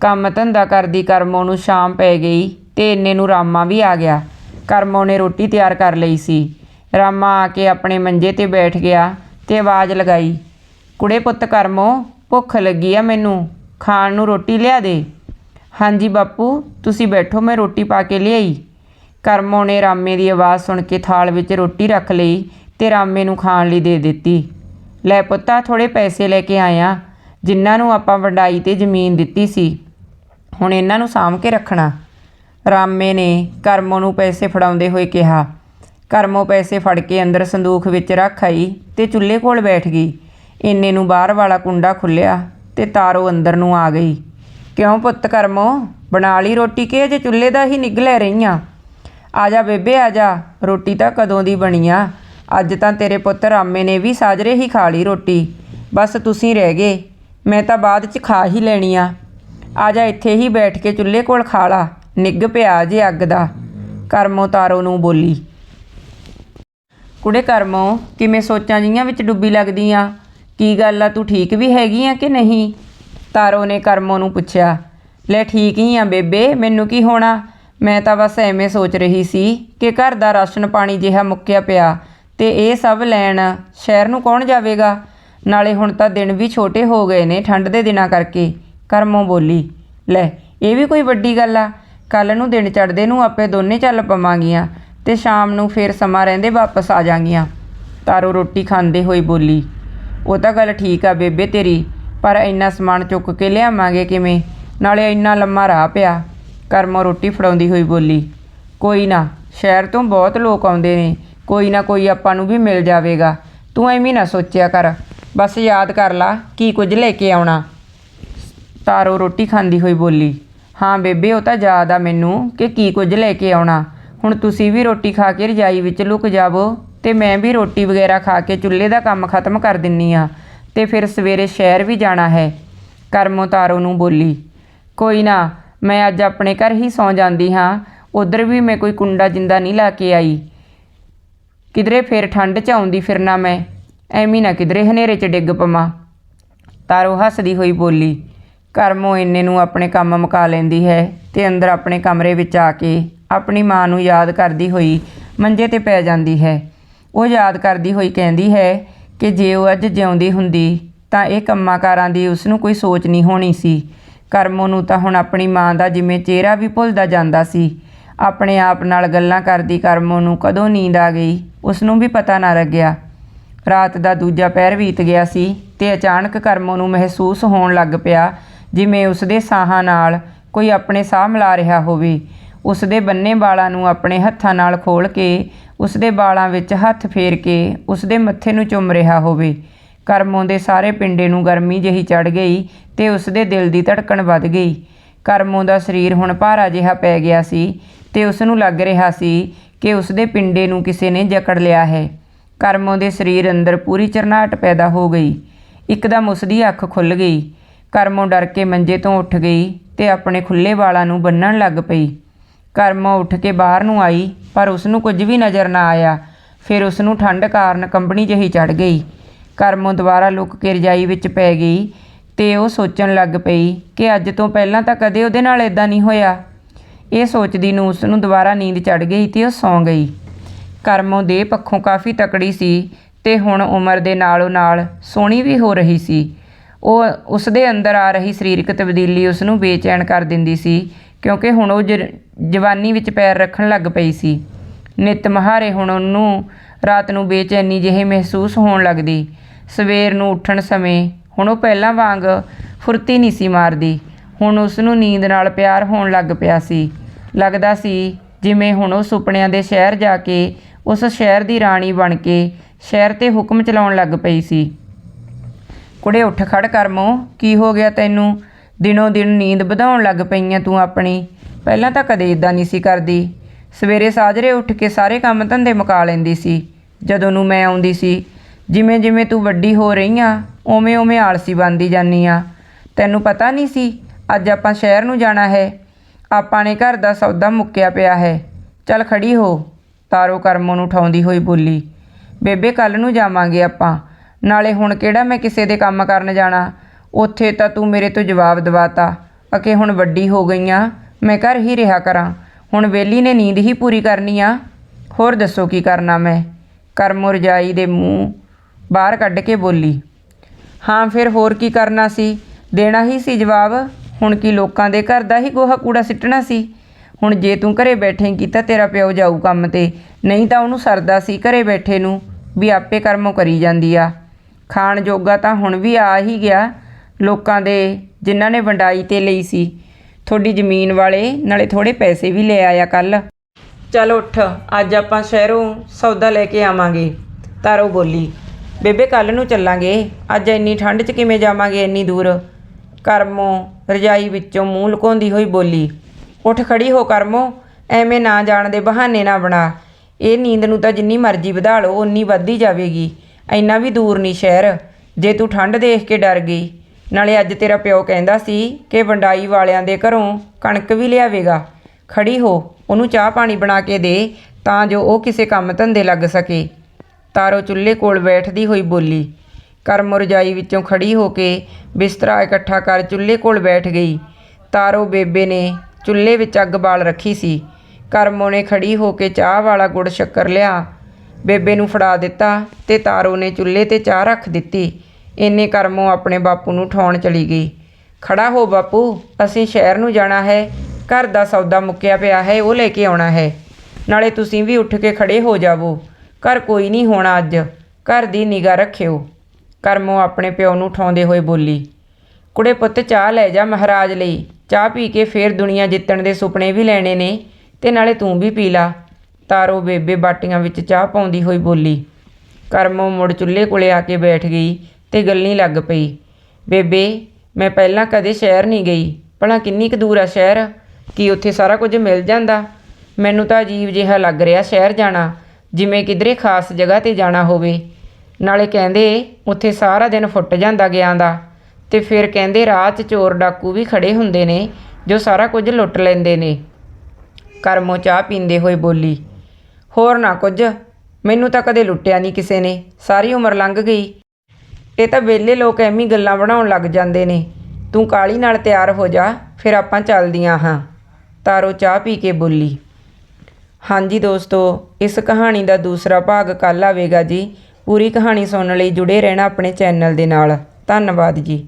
ਕੰਮ ਧੰਦਾ ਕਰਦੀ ਕਰਮੋ ਨੂੰ ਸ਼ਾਮ ਪੈ ਗਈ ਤੇ ਇੰਨੇ ਨੂੰ ਰਾਮਾ ਵੀ ਆ ਗਿਆ। ਕਰਮੋ ਨੇ ਰੋਟੀ ਤਿਆਰ ਕਰ ਲਈ ਸੀ। ਰਾਮਾ ਆ ਕੇ ਆਪਣੇ ਮੰਜੇ ਤੇ ਬੈਠ ਗਿਆ ਤੇ ਆਵਾਜ਼ ਲਗਾਈ, ਕੁੜੇ ਪੁੱਤ ਕਰਮੋ, ਭੁੱਖ ਲੱਗੀ ਆ ਮੈਨੂੰ, ਖਾਣ ਨੂੰ ਰੋਟੀ ਲਿਆ ਦੇ। ਹਾਂਜੀ ਬਾਪੂ, ਤੁਸੀਂ ਬੈਠੋ, ਮੈਂ ਰੋਟੀ ਪਾ ਕੇ ਲਿਆਈ। ਕਰਮੋ ਨੇ ਰਾਮੇ ਦੀ ਆਵਾਜ਼ ਸੁਣ ਕੇ ਥਾਲ ਵਿੱਚ ਰੋਟੀ ਰੱਖ ਲਈ ਤੇ ਰਾਮੇ ਨੂੰ ਖਾਣ ਲਈ ਦੇ ਦਿੱਤੀ। ਲੈ ਪੁੱਤਾ ਥੋੜੇ ਪੈਸੇ ਲੈ ਕੇ ਆਇਆ। ਜਿਨ੍ਹਾਂ ਨੂੰ ਆਪਾਂ ਵਡਾਈ ਤੇ ਜ਼ਮੀਨ ਦਿੱਤੀ ਸੀ, ਹੁਣ ਇਹਨਾਂ ਨੂੰ ਸਾਂਭ ਕੇ ਰੱਖਣਾ। ਰਾਮੇ ਨੇ ਕਰਮੋ ਨੂੰ ਪੈਸੇ ਫੜਾਉਂਦੇ ਹੋਏ ਕਿਹਾ। ਕਰਮੋ ਪੈਸੇ ਫੜ ਕੇ ਅੰਦਰ ਸੰਦੂਖ ਵਿੱਚ ਰੱਖ ਆਈ ਤੇ ਚੁੱਲ੍ਹੇ ਕੋਲ ਬੈਠ ਗਈ। ਇੰਨੇ ਨੂੰ ਬਾਹਰ ਵਾਲਾ ਕੁੰਡਾ ਖੁੱਲਿਆ ਤੇ ਤਾਰੋ ਅੰਦਰ ਨੂੰ ਆ ਗਈ। ਕਿਉਂ ਪੁੱਤ ਕਰਮੋ? ਬਣਾ ਲਈ ਰੋਟੀ ਕਿ ਅਜੇ ਚੁੱਲ੍ਹੇ ਦਾ ਹੀ ਨਿਗਲੇ ਰਹੀਆਂ? ਆ ਜਾ ਬੇਬੇ, ਆ ਜਾ। ਰੋਟੀ ਤਾਂ ਕਦੋਂ ਦੀ ਬਣੀ ਆ? ਅੱਜ ਤਾਂ ਤੇਰੇ ਪੁੱਤ ਰਾਮੇ ਨੇ ਵੀ ਸਾਜਰੇ ਹੀ ਖਾ ਲਈ ਰੋਟੀ। ਬਸ ਤੁਸੀਂ ਰਹਿ ਗਏ। ਮੈਂ ਤਾਂ ਬਾਅਦ ਚ ਖਾ ਹੀ ਲੈਣੀ ਆ। ਆ ਜਾ ਇੱਥੇ ਹੀ ਬੈਠ ਕੇ ਚੁੱਲ੍ਹੇ ਕੋਲ ਖਾ ਲਾ। ਨਿੱਗ ਪਿਆ ਜੇ ਅੱਗ ਦਾ। ਕਰਮੋ ਤਾਰੋ ਨੂੰ ਬੋਲੀ। ਕੁੜੇ ਕਰਮੋ, ਕਿਵੇਂ ਸੋਚਾਂ ਜੀਆਂ ਵਿੱਚ ਡੁੱਬੀ ਲੱਗਦੀ ਆ? ਕੀ ਗੱਲ ਆ, ਤੂੰ ਠੀਕ ਵੀ ਹੈਗੀ ਆ ਕਿ ਨਹੀਂ? ਤਾਰੋ ਨੇ ਕਰਮੋ ਨੂੰ ਪੁੱਛਿਆ। ਲੈ ਠੀਕ ਹੀ ਆ ਬੇਬੇ, ਮੈਨੂੰ ਕੀ ਹੋਣਾ? ਮੈਂ ਤਾਂ ਬਸ ਐਵੇਂ ਸੋਚ ਰਹੀ ਸੀ ਕਿ ਘਰ ਦਾ ਰਾਸ਼ਨ ਪਾਣੀ ਜਿਹਾ ਮੁੱਕਿਆ ਪਿਆ। ਤੇ ਇਹ ਸਭ ਲੈਣ ਸ਼ਹਿਰ ਨੂੰ ਕੌਣ ਜਾਵੇਗਾ? ਨਾਲੇ ਹੁਣ ਤਾਂ ਦਿਨ ਵੀ ਛੋਟੇ ਹੋ ਗਏ ਨੇ ਠੰਡ ਦੇ ਦਿਨਾਂ ਕਰਕੇ। ਕਰਮੋ ਬੋਲੀ, ਲੈ, ਇਹ ਵੀ ਕੋਈ ਵੱਡੀ ਗੱਲ ਆ। ਕੱਲ ਨੂੰ ਦਿਨ ਚੜ੍ਹਦੇ ਨੂੰ ਆਪੇ ਦੋਨੇ ਚੱਲ ਪਵਾਂਗੀਆਂ ਤੇ ਸ਼ਾਮ ਨੂੰ ਫੇਰ ਸਮਾਂ ਰਹਿੰਦੇ ਵਾਪਸ ਆ ਜਾਾਂਗੀਆਂ। ਤਾਰੋ ਰੋਟੀ ਖਾਂਦੇ ਹੋਈ ਬੋਲੀ, ਉਹ ਤਾਂ ਗੱਲ ਠੀਕ ਆ ਬੇਬੇ ਤੇਰੀ, ਪਰ ਇੰਨਾ ਸਮਾਨ ਚੁੱਕ ਕੇ ਲਿਆਵਾਂਗੇ ਕਿਵੇਂ? ਨਾਲੇ ਇੰਨਾ ਲੰਮਾ ਰਾਹ ਪਿਆ। ਕਰਮੋ ਰੋਟੀ ਫੜਾਉਂਦੀ ਹੋਈ ਬੋਲੀ, ਕੋਈ ਨਾ, ਸ਼ਹਿਰ ਤੋਂ ਬਹੁਤ ਲੋਕ ਆਉਂਦੇ ਨੇ। ਕੋਈ ਨਾ ਕੋਈ ਆਪਾਂ ਨੂੰ ਵੀ ਮਿਲ ਜਾਵੇਗਾ। ਤੂੰ ਐਵੇਂ ਨਾ ਸੋਚਿਆ ਕਰ। ਬਸ ਯਾਦ ਕਰ ਲਾ ਕੀ ਕੁਝ ਲੈ ਕੇ ਆਉਣਾ। ਤਾਰੋ ਰੋਟੀ ਖਾਂਦੀ ਹੋਈ ਬੋਲੀ, ਹਾਂ ਬੇਬੇ, ਉਹ ਤਾਂ ਯਾਦ ਆ ਮੈਨੂੰ ਕਿ ਕੀ ਕੁਝ ਲੈ ਕੇ ਆਉਣਾ। ਹੁਣ ਤੁਸੀਂ ਵੀ ਰੋਟੀ ਖਾ ਕੇ ਰਜਾਈ ਵਿੱਚ ਲੁਕ ਜਾਵੋ ਤੇ ਮੈਂ ਵੀ ਰੋਟੀ ਵਗੈਰਾ ਖਾ ਕੇ ਚੁੱਲ੍ਹੇ ਦਾ ਕੰਮ ਖਤਮ ਕਰ ਦਿੰਨੀ ਆ ਤੇ ਫਿਰ ਸਵੇਰੇ ਸ਼ਹਿਰ ਵੀ ਜਾਣਾ ਹੈ। ਕਰਮੋ ਤਾਰੋ ਨੂੰ ਬੋਲੀ, ਕੋਈ ਨਾ, ਮੈਂ ਅੱਜ ਆਪਣੇ ਘਰ ਹੀ ਸੌ ਜਾਂਦੀ ਹਾਂ। ਉਧਰ ਵੀ ਮੈਂ ਕੋਈ ਕੁੰਡਾ ਜਿੰਦਾ ਨਹੀਂ ਲਾ ਕੇ ਆਈ। ਕਿਧਰੇ ਫਿਰ ਠੰਡ ਚ ਆਉਂਦੀ ਫਿਰਨਾ ਮੈਂ, ਐਵੇਂ ਨਾ ਕਿਧਰੇ ਹਨੇਰੇ ਚ ਡਿੱਗ ਪਵਾਂ। ਤਾਰੋ ਹੱਸਦੀ ਹੋਈ ਬੋਲੀ ਕਰਮੋ ਇੰਨੇ ਨੂੰ ਆਪਣੇ ਕੰਮ ਮੁਕਾ ਲੈਂਦੀ ਹੈ ਤੇ ਅੰਦਰ ਆਪਣੇ ਕਮਰੇ ਵਿੱਚ ਆ ਕੇ ਆਪਣੀ ਮਾਂ ਨੂੰ ਯਾਦ ਕਰਦੀ ਹੋਈ ਮੰਜੇ ਤੇ ਪੈ ਜਾਂਦੀ ਹੈ। ਉਹ ਯਾਦ ਕਰਦੀ ਹੋਈ ਕਹਿੰਦੀ ਹੈ ਕਿ ਜੇ ਉਹ ਅੱਜ ਜਿਉਂਦੀ ਹੁੰਦੀ ਤਾਂ ਇਹ ਕੰਮਾਂਕਾਰਾਂ ਦੀ ਉਸ ਨੂੰ ਕੋਈ ਸੋਚ ਨਹੀਂ ਹੋਣੀ ਸੀ। ਕਰਮੋ ਨੂੰ ਤਾਂ ਹੁਣ ਆਪਣੀ ਮਾਂ ਦਾ ਜਿਵੇਂ ਚਿਹਰਾ ਵੀ ਭੁੱਲਦਾ ਜਾਂਦਾ ਸੀ। ਆਪਣੇ ਆਪ ਨਾਲ ਗੱਲਾਂ ਕਰਦੀ ਕਰਮੋ ਨੂੰ ਕਦੋਂ ਨੀਂਦ ਆ ਗਈ ਉਸ ਨੂੰ ਵੀ ਪਤਾ ਨਾ ਲੱਗਿਆ। ਰਾਤ ਦਾ ਦੂਜਾ ਪਹਿਰ ਬੀਤ ਗਿਆ ਸੀ ਤੇ ਅਚਾਨਕ ਕਰਮੋ ਨੂੰ ਮਹਿਸੂਸ ਹੋਣ ਲੱਗ ਪਿਆ, ਜਿਵੇਂ ਉਸਦੇ ਸਾਹਾਂ ਨਾਲ ਕੋਈ ਆਪਣੇ ਸਾਹ ਮਿਲਾ ਰਿਹਾ ਹੋਵੇ। ਉਸਦੇ ਬੰਨੇ ਵਾਲਾਂ ਨੂੰ ਆਪਣੇ ਹੱਥਾਂ ਨਾਲ ਖੋਲ ਕੇ, ਉਸਦੇ ਵਾਲਾਂ ਵਿੱਚ ਹੱਥ ਫੇਰ ਕੇ ਉਸਦੇ ਮੱਥੇ ਨੂੰ ਚੁੰਮ ਰਿਹਾ ਹੋਵੇ। ਕਰਮੋਂ ਦੇ ਸਾਰੇ ਪਿੰਡੇ ਨੂੰ ਗਰਮੀ ਜਿਹੀ ਚੜ ਗਈ ਤੇ ਉਸਦੇ ਦਿਲ ਦੀ ਧੜਕਣ ਵੱਧ ਗਈ। ਕਰਮੋਂ ਦਾ ਸਰੀਰ ਹੁਣ ਭਾਰਾ ਜਿਹਾ ਪੈ ਗਿਆ ਸੀ ਤੇ ਉਸ ਨੂੰ ਲੱਗ ਰਿਹਾ ਸੀ ਕਿ ਉਸਦੇ ਪਿੰਡੇ ਨੂੰ ਕਿਸੇ ਨੇ ਜਕੜ ਲਿਆ ਹੈ। ਕਰਮੋਂ ਦੇ ਸਰੀਰ ਅੰਦਰ ਪੂਰੀ ਚਰਨਾਹਟ ਪੈਦਾ ਹੋ ਗਈ। ਇੱਕਦਮ ਉਸਦੀ ਅੱਖ ਖੁੱਲ ਗਈ। ਕਰਮੋਂ ਡਰ ਕੇ ਮੰਜੇ ਤੋਂ ਉੱਠ ਗਈ ਤੇ ਆਪਣੇ ਖੁੱਲੇ ਵਾਲਾਂ ਨੂੰ ਬੰਨਣ ਲੱਗ ਪਈ। ਕਰਮੋਂ ਉੱਠ ਕੇ ਬਾਹਰ ਨੂੰ ਆਈ, ਪਰ ਉਸ ਨੂੰ ਕੁਝ ਵੀ ਨਜ਼ਰ ਨਾ ਆਇਆ। ਫਿਰ ਉਸ ਨੂੰ ਠੰਡ ਕਾਰਨ ਕੰਬਣੀ ਜਿਹੀ ਚੜ ਗਈ। ਕਰਮੋਂ ਦੁਬਾਰਾ ਲੁੱਕ ਕੇ ਰਜਾਈ ਵਿੱਚ ਪੈ ਗਈ ਤੇ ਉਹ ਸੋਚਣ ਲੱਗ ਪਈ ਕਿ ਅੱਜ ਤੋਂ ਪਹਿਲਾਂ ਤਾਂ ਕਦੇ ਉਹਦੇ ਨਾਲ ਇਦਾਂ ਨਹੀਂ ਹੋਇਆ। ਇਹ ਸੋਚਦੀ ਨੂੰ ਉਸ ਨੂੰ ਦੁਬਾਰਾ ਨੀਂਦ ਚੜ ਗਈ ਤੇ ਉਹ ਸੌਂ ਗਈ। ਕਰਮੋਂ ਦੇ ਪੱਖੋਂ ਕਾਫੀ ਤਕੜੀ ਸੀ ਤੇ ਹੁਣ ਉਮਰ ਦੇ ਨਾਲੋਂ ਨਾਲ ਸੋਹਣੀ ਵੀ ਹੋ ਰਹੀ ਸੀ। ਉਹ ਉਸ ਦੇ ਅੰਦਰ ਆ ਰਹੀ ਸਰੀਰਕ ਤਬਦੀਲੀ ਉਸ ਨੂੰ ਬੇਚੈਨ ਕਰ ਦਿੰਦੀ ਸੀ ਕਿਉਂਕਿ ਹੁਣ ਉਹ ਜਰ- ਜਵਾਨੀ ਵਿੱਚ ਪੈਰ ਰੱਖਣ ਲੱਗ ਪਈ ਸੀ। ਨਿਤ ਮਹਾਰੇ ਹੁਣ ਉਹਨੂੰ ਰਾਤ ਨੂੰ ਬੇਚੈਨੀ ਜਿਹੇ ਮਹਿਸੂਸ ਹੋਣ ਲੱਗਦੀ। ਸਵੇਰ ਨੂੰ ਉੱਠਣ ਸਮੇਂ ਹੁਣ ਉਹ ਪਹਿਲਾਂ ਵਾਂਗ ਫੁਰਤੀ ਨਹੀਂ ਸੀ ਮਾਰਦੀ। ਹੁਣ ਉਸ ਨੂੰ ਨੀਂਦ ਨਾਲ ਪਿਆਰ ਹੋਣ ਲੱਗ ਪਿਆ ਸੀ। ਲੱਗਦਾ ਸੀ ਜਿਵੇਂ ਹੁਣ ਉਹ ਸੁਪਨਿਆਂ ਦੇ ਸ਼ਹਿਰ ਜਾ ਕੇ ਉਸ ਸ਼ਹਿਰ ਦੀ ਰਾਣੀ ਬਣ ਕੇ ਸ਼ਹਿਰ ਤੇ ਹੁਕਮ ਚਲਾਉਣ ਲੱਗ ਪਈ ਸੀ। ਕੁੜੇ ਉੱਠ ਖੜ ਕਰਮੋ ਕੀ ਹੋ ਗਿਆ ਤੈਨੂੰ? ਦਿਨੋਂ ਦਿਨ ਨੀਂਦ ਵਧਾਉਣ ਲੱਗ ਪਈਆਂ ਤੂੰ ਆਪਣੀ। ਪਹਿਲਾਂ ਤਾਂ ਕਦੇ ਇਦਾਂ ਨਹੀਂ ਸੀ ਕਰਦੀ। ਸਵੇਰੇ ਸਾਜਰੇ ਉੱਠ ਕੇ ਸਾਰੇ ਕੰਮ ਧੰਦੇ ਮੁਕਾ ਲੈਂਦੀ ਸੀ। ਜਦੋਂ ਨੂੰ ਮੈਂ ਆਉਂਦੀ ਸੀ, ਜਿਵੇਂ ਜਿਵੇਂ ਤੂੰ ਵੱਡੀ ਹੋ ਰਹੀ ਆ ਓਵੇਂ ਓਵੇਂ ਆਲਸੀ ਬਣਦੀ ਜਾਨੀ ਆ। ਤੈਨੂੰ ਪਤਾ ਨਹੀਂ ਸੀ, ਅੱਜ ਆਪਾਂ ਸ਼ਹਿਰ ਨੂੰ ਜਾਣਾ ਹੈ। ਆਪਾਂ ਨੇ ਘਰ ਦਾ ਸੌਦਾ ਮੁੱਕਿਆ ਪਿਆ ਹੈ। ਚੱਲ ਖੜੀ ਹੋ। ਤਾਰੋ ਕਰਮੋਂ ਨੂੰ ਉਠਾਉਂਦੀ ਹੋਈ ਬੋਲੀ, ਬੇਬੇ ਕੱਲ ਨੂੰ ਜਾਵਾਂਗੇ ਆਪਾਂ। ਨਾਲੇ ਹੁਣ ਕਿਹੜਾ ਮੈਂ ਕਿਸੇ ਦੇ ਕੰਮ ਕਰਨ ਜਾਣਾ? ਉੱਥੇ ਤਾਂ ਤੂੰ ਮੇਰੇ ਤੋਂ ਜਵਾਬ ਦਵਾਤਾ। ਅਕੇ ਹੁਣ ਵੱਡੀ ਹੋ ਗਈਆਂ, ਮੈਂ ਘਰ ਹੀ ਰਿਹਾ ਕਰਾਂ। ਹੁਣ ਵੇਲੀ ਨੇ ਨੀਂਦ ਹੀ ਪੂਰੀ ਕਰਨੀ ਆ। ਹੋਰ ਦੱਸੋ ਕੀ ਕਰਨਾ ਮੈਂ? ਕਰਮੋ ਰਜਾਈ ਦੇ ਮੂੰਹ ਬਾਹਰ ਕੱਢ ਕੇ ਬੋਲੀ, ਹਾਂ, ਫਿਰ ਹੋਰ ਕੀ ਕਰਨਾ ਸੀ? ਦੇਣਾ ਹੀ ਸੀ ਜਵਾਬ? ਹੁਣ ਕੀ ਲੋਕਾਂ ਦੇ ਘਰ ਦਾ ਹੀ ਗੋਹਾ ਕੂੜਾ ਸਿੱਟਣਾ ਸੀ? ਹੁਣ ਜੇ ਤੂੰ ਘਰੇ ਬੈਠੇਂਗੀ ਤਾਂ ਤੇਰਾ ਪਿਓ ਜਾਊ ਕੰਮ ਤੇ, ਨਹੀਂ ਤਾਂ ਉਹਨੂੰ ਸਰਦਾ ਸੀ ਘਰੇ ਬੈਠੇ ਨੂੰ ਵੀ ਆਪੇ ਕਰਮੋਂ ਕਰੀ ਜਾਂਦੀ ਆ। ਖਾਣ ਜੋਗਾ ਤਾਂ ਹੁਣ ਵੀ ਆ ਹੀ ਗਿਆ, ਲੋਕਾਂ ਦੇ ਜਿਨ੍ਹਾਂ ਨੇ ਵੰਡਾਈ ਤੇ ਲਈ ਸੀ। ਤੁਹਾਡੀ ਜ਼ਮੀਨ ਵਾਲੇ ਨਾਲੇ ਥੋੜੇ ਪੈਸੇ ਵੀ ਲੈ ਆਇਆ ਕੱਲ ਚੱਲ ਉੱਠ, ਅੱਜ ਆਪਾਂ ਸ਼ਹਿਰੋਂ ਸੌਦਾ ਲੈ ਕੇ ਆਵਾਂਗੇ, ਤਾਰੋ ਬੋਲੀ। ਬੇਬੇ ਕੱਲ ਨੂੰ ਚੱਲਾਂਗੇ, ਅੱਜ ਇੰਨੀ ਠੰਡ 'ਚ ਕਿਵੇਂ ਜਾਵਾਂਗੇ ਇੰਨੀ ਦੂਰ? ਕਰਮੋ ਰਜਾਈ ਵਿੱਚੋਂ ਮੂੰਹ ਲੁਕਾਉਂਦੀ ਹੋਈ ਬੋਲੀ, ਉੱਠ ਖੜੀ ਹੋ ਕਰਮੋ, ਐਵੇਂ ਨਾ ਜਾਣ ਦੇ ਬਹਾਨੇ ਨਾ ਬਣਾ। ਇਹ ਨੀਂਦ ਨੂੰ ਤਾਂ ਜਿੰਨੀ ਮਰਜ਼ੀ ਵਧਾ ਲਓ ਉਨੀ ਵੱਧਦੀ ਜਾਵੇਗੀ। ਇੰਨਾ ਵੀ ਦੂਰ ਨਹੀਂ ਸ਼ਹਿਰ, ਜੇ ਤੂੰ ਠੰਡ ਦੇਖ ਕੇ ਡਰ ਗਈ। ਨਾਲੇ ਅੱਜ ਤੇਰਾ ਪਿਓ ਕਹਿੰਦਾ ਸੀ ਕਿ ਵੰਡਾਈ ਵਾਲਿਆਂ ਦੇ ਘਰੋਂ ਕਣਕ ਵੀ ਲਿਆਵੇਗਾ। ਖੜੀ ਹੋ, ਉਹਨੂੰ ਚਾਹ ਪਾਣੀ ਬਣਾ ਕੇ ਦੇ, ਤਾਂ ਜੋ ਉਹ ਕਿਸੇ ਕੰਮ ਧੰਦੇ ਲੱਗ ਸਕੇ। ਤਾਰੋ ਚੁੱਲ੍ਹੇ ਕੋਲ ਬੈਠਦੀ ਹੋਈ ਬੋਲੀ ਕਰਮ ਰਜਾਈ ਵਿੱਚੋਂ ਖੜੀ ਹੋ ਕੇ ਬਿਸਤਰਾ ਇਕੱਠਾ ਕਰ ਚੁੱਲ੍ਹੇ ਕੋਲ ਬੈਠ ਗਈ। ਤਾਰੋ ਬੇਬੇ ਨੇ ਚੁੱਲ੍ਹੇ ਵਿੱਚ ਅੱਗ ਬਾਲ ਰੱਖੀ ਸੀ। ਕਰਮੋ ਨੇ ਖੜੀ ਹੋ ਕੇ ਚਾਹ ਵਾਲਾ ਗੁੜ ਸ਼ੱਕਰ ਲਿਆ। ਬੇਬੇ ਨੂੰ ਫੜਾ ਦਿੱਤਾ ਤੇ ਤਾਰੋ ਨੇ ਚੁੱਲ੍ਹੇ ਤੇ ਚਾਹ ਰੱਖ ਦਿੱਤੀ। ਇੰਨੇ ਕਰਮੋ ਆਪਣੇ ਬਾਪੂ ਨੂੰ ਠਾਉਣ ਚਲੀ ਗਈ। ਖੜਾ ਹੋ ਬਾਪੂ, ਅਸੀਂ ਸ਼ਹਿਰ ਨੂੰ ਜਾਣਾ ਹੈ। ਘਰ ਦਾ ਸੌਦਾ ਮੁੱਕਿਆ ਪਿਆ ਹੈ, ਉਹ ਲੈ ਕੇ ਆਉਣਾ ਹੈ। ਨਾਲੇ ਤੁਸੀਂ ਵੀ ਉੱਠ ਕੇ ਖੜੇ ਹੋ ਜਾਵੋ। ਘਰ ਕੋਈ ਨਹੀਂ ਹੋਣਾ ਅੱਜ। ਘਰ ਦੀ ਨਿਗਾਹ ਰੱਖਿਓ। ਕਰਮੋ ਆਪਣੇ ਪਿਓ ਨੂੰ ਉਠਾਉਂਦੇ ਹੋਏ ਬੋਲੀ, ਕੁੜੇ ਪੁੱਤ, ਚਾਹ ਲੈ ਜਾ ਮਹਾਰਾਜ ਲਈ। ਚਾਹ ਪੀ ਕੇ ਫੇਰ ਦੁਨੀਆ ਜਿੱਤਣ ਦੇ ਸੁਪਨੇ ਵੀ ਲੈਣੇ ਨੇ ਤੇ ਨਾਲੇ ਤੂੰ ਵੀ ਪੀ ਲਾ। ਤਾਰੋ ਬੇਬੇ ਬਾਟੀਆਂ ਵਿੱਚ ਚਾਹ ਪਾਉਂਦੀ ਹੋਈ ਬੋਲੀ। ਕਰਮੋ ਮੁੜ ਚੁੱਲ੍ਹੇ ਕੋਲੇ ਆ ਕੇ ਬੈਠ ਗਈ ਤੇ ਗੱਲਾਂ ਲੱਗ ਪਈ। ਬੇਬੇ, ਮੈਂ ਪਹਿਲਾਂ ਕਦੇ ਸ਼ਹਿਰ ਨਹੀਂ ਗਈ। ਭਲਾ ਕਿੰਨੀ ਕੁ ਦੂਰ ਆ ਸ਼ਹਿਰ? ਕੀ ਉੱਥੇ ਸਾਰਾ ਕੁਝ ਮਿਲ ਜਾਂਦਾ? ਮੈਨੂੰ ਤਾਂ ਅਜੀਬ ਜਿਹਾ ਲੱਗ ਰਿਹਾ ਸ਼ਹਿਰ ਜਾਣਾ, ਜਿਵੇਂ ਕਿਧਰੇ ਖਾਸ ਜਗ੍ਹਾ ਤੇ ਜਾਣਾ ਹੋਵੇ। ਨਾਲੇ ਕਹਿੰਦੇ ਉੱਥੇ ਸਾਰਾ ਦਿਨ ਫੁੱਟ ਜਾਂਦਾ ਗਿਆ ਦਾ। ਤੇ ਫਿਰ ਕਹਿੰਦੇ ਰਾਹ 'ਚ ਚੋਰ ਡਾਕੂ ਵੀ ਖੜੇ ਹੁੰਦੇ ਨੇ, ਜੋ ਸਾਰਾ ਕੁਝ ਲੁੱਟ ਲੈਂਦੇ ਨੇ। ਕਰਮੋ ਚਾਹ ਪੀਂਦੇ ਹੋਏ ਬੋਲੀ, ਹੋਰ ਨਾ ਕੁਝ, ਮੈਨੂੰ ਤਾਂ ਕਦੇ ਲੁੱਟਿਆ ਨਹੀਂ ਕਿਸੇ ਨੇ, ਸਾਰੀ ਉਮਰ ਲੰਘ ਗਈ। ਇਹ ਤਾਂ ਵਿਹਲੇ ਲੋਕ ਐਵੇਂ ਗੱਲਾਂ ਬਣਾਉਣ ਲੱਗ ਜਾਂਦੇ ਨੇ। ਤੂੰ ਕਾਲੀ ਨਾਲ ਤਿਆਰ ਹੋ ਜਾ, ਫਿਰ ਆਪਾਂ ਚੱਲਦੀਆਂ ਹਾਂ। ਤਾਰੋ ਚਾਹ ਪੀ ਕੇ ਬੋਲੀ, ਹਾਂਜੀ ਦੋਸਤੋ, ਇਸ ਕਹਾਣੀ ਦਾ ਦੂਸਰਾ ਭਾਗ ਕੱਲ ਆਵੇਗਾ ਜੀ। ਪੂਰੀ ਕਹਾਣੀ ਸੁਣਨ ਲਈ ਜੁੜੇ ਰਹਿਣਾ ਆਪਣੇ ਚੈਨਲ ਦੇ ਨਾਲ। ਧੰਨਵਾਦ ਜੀ।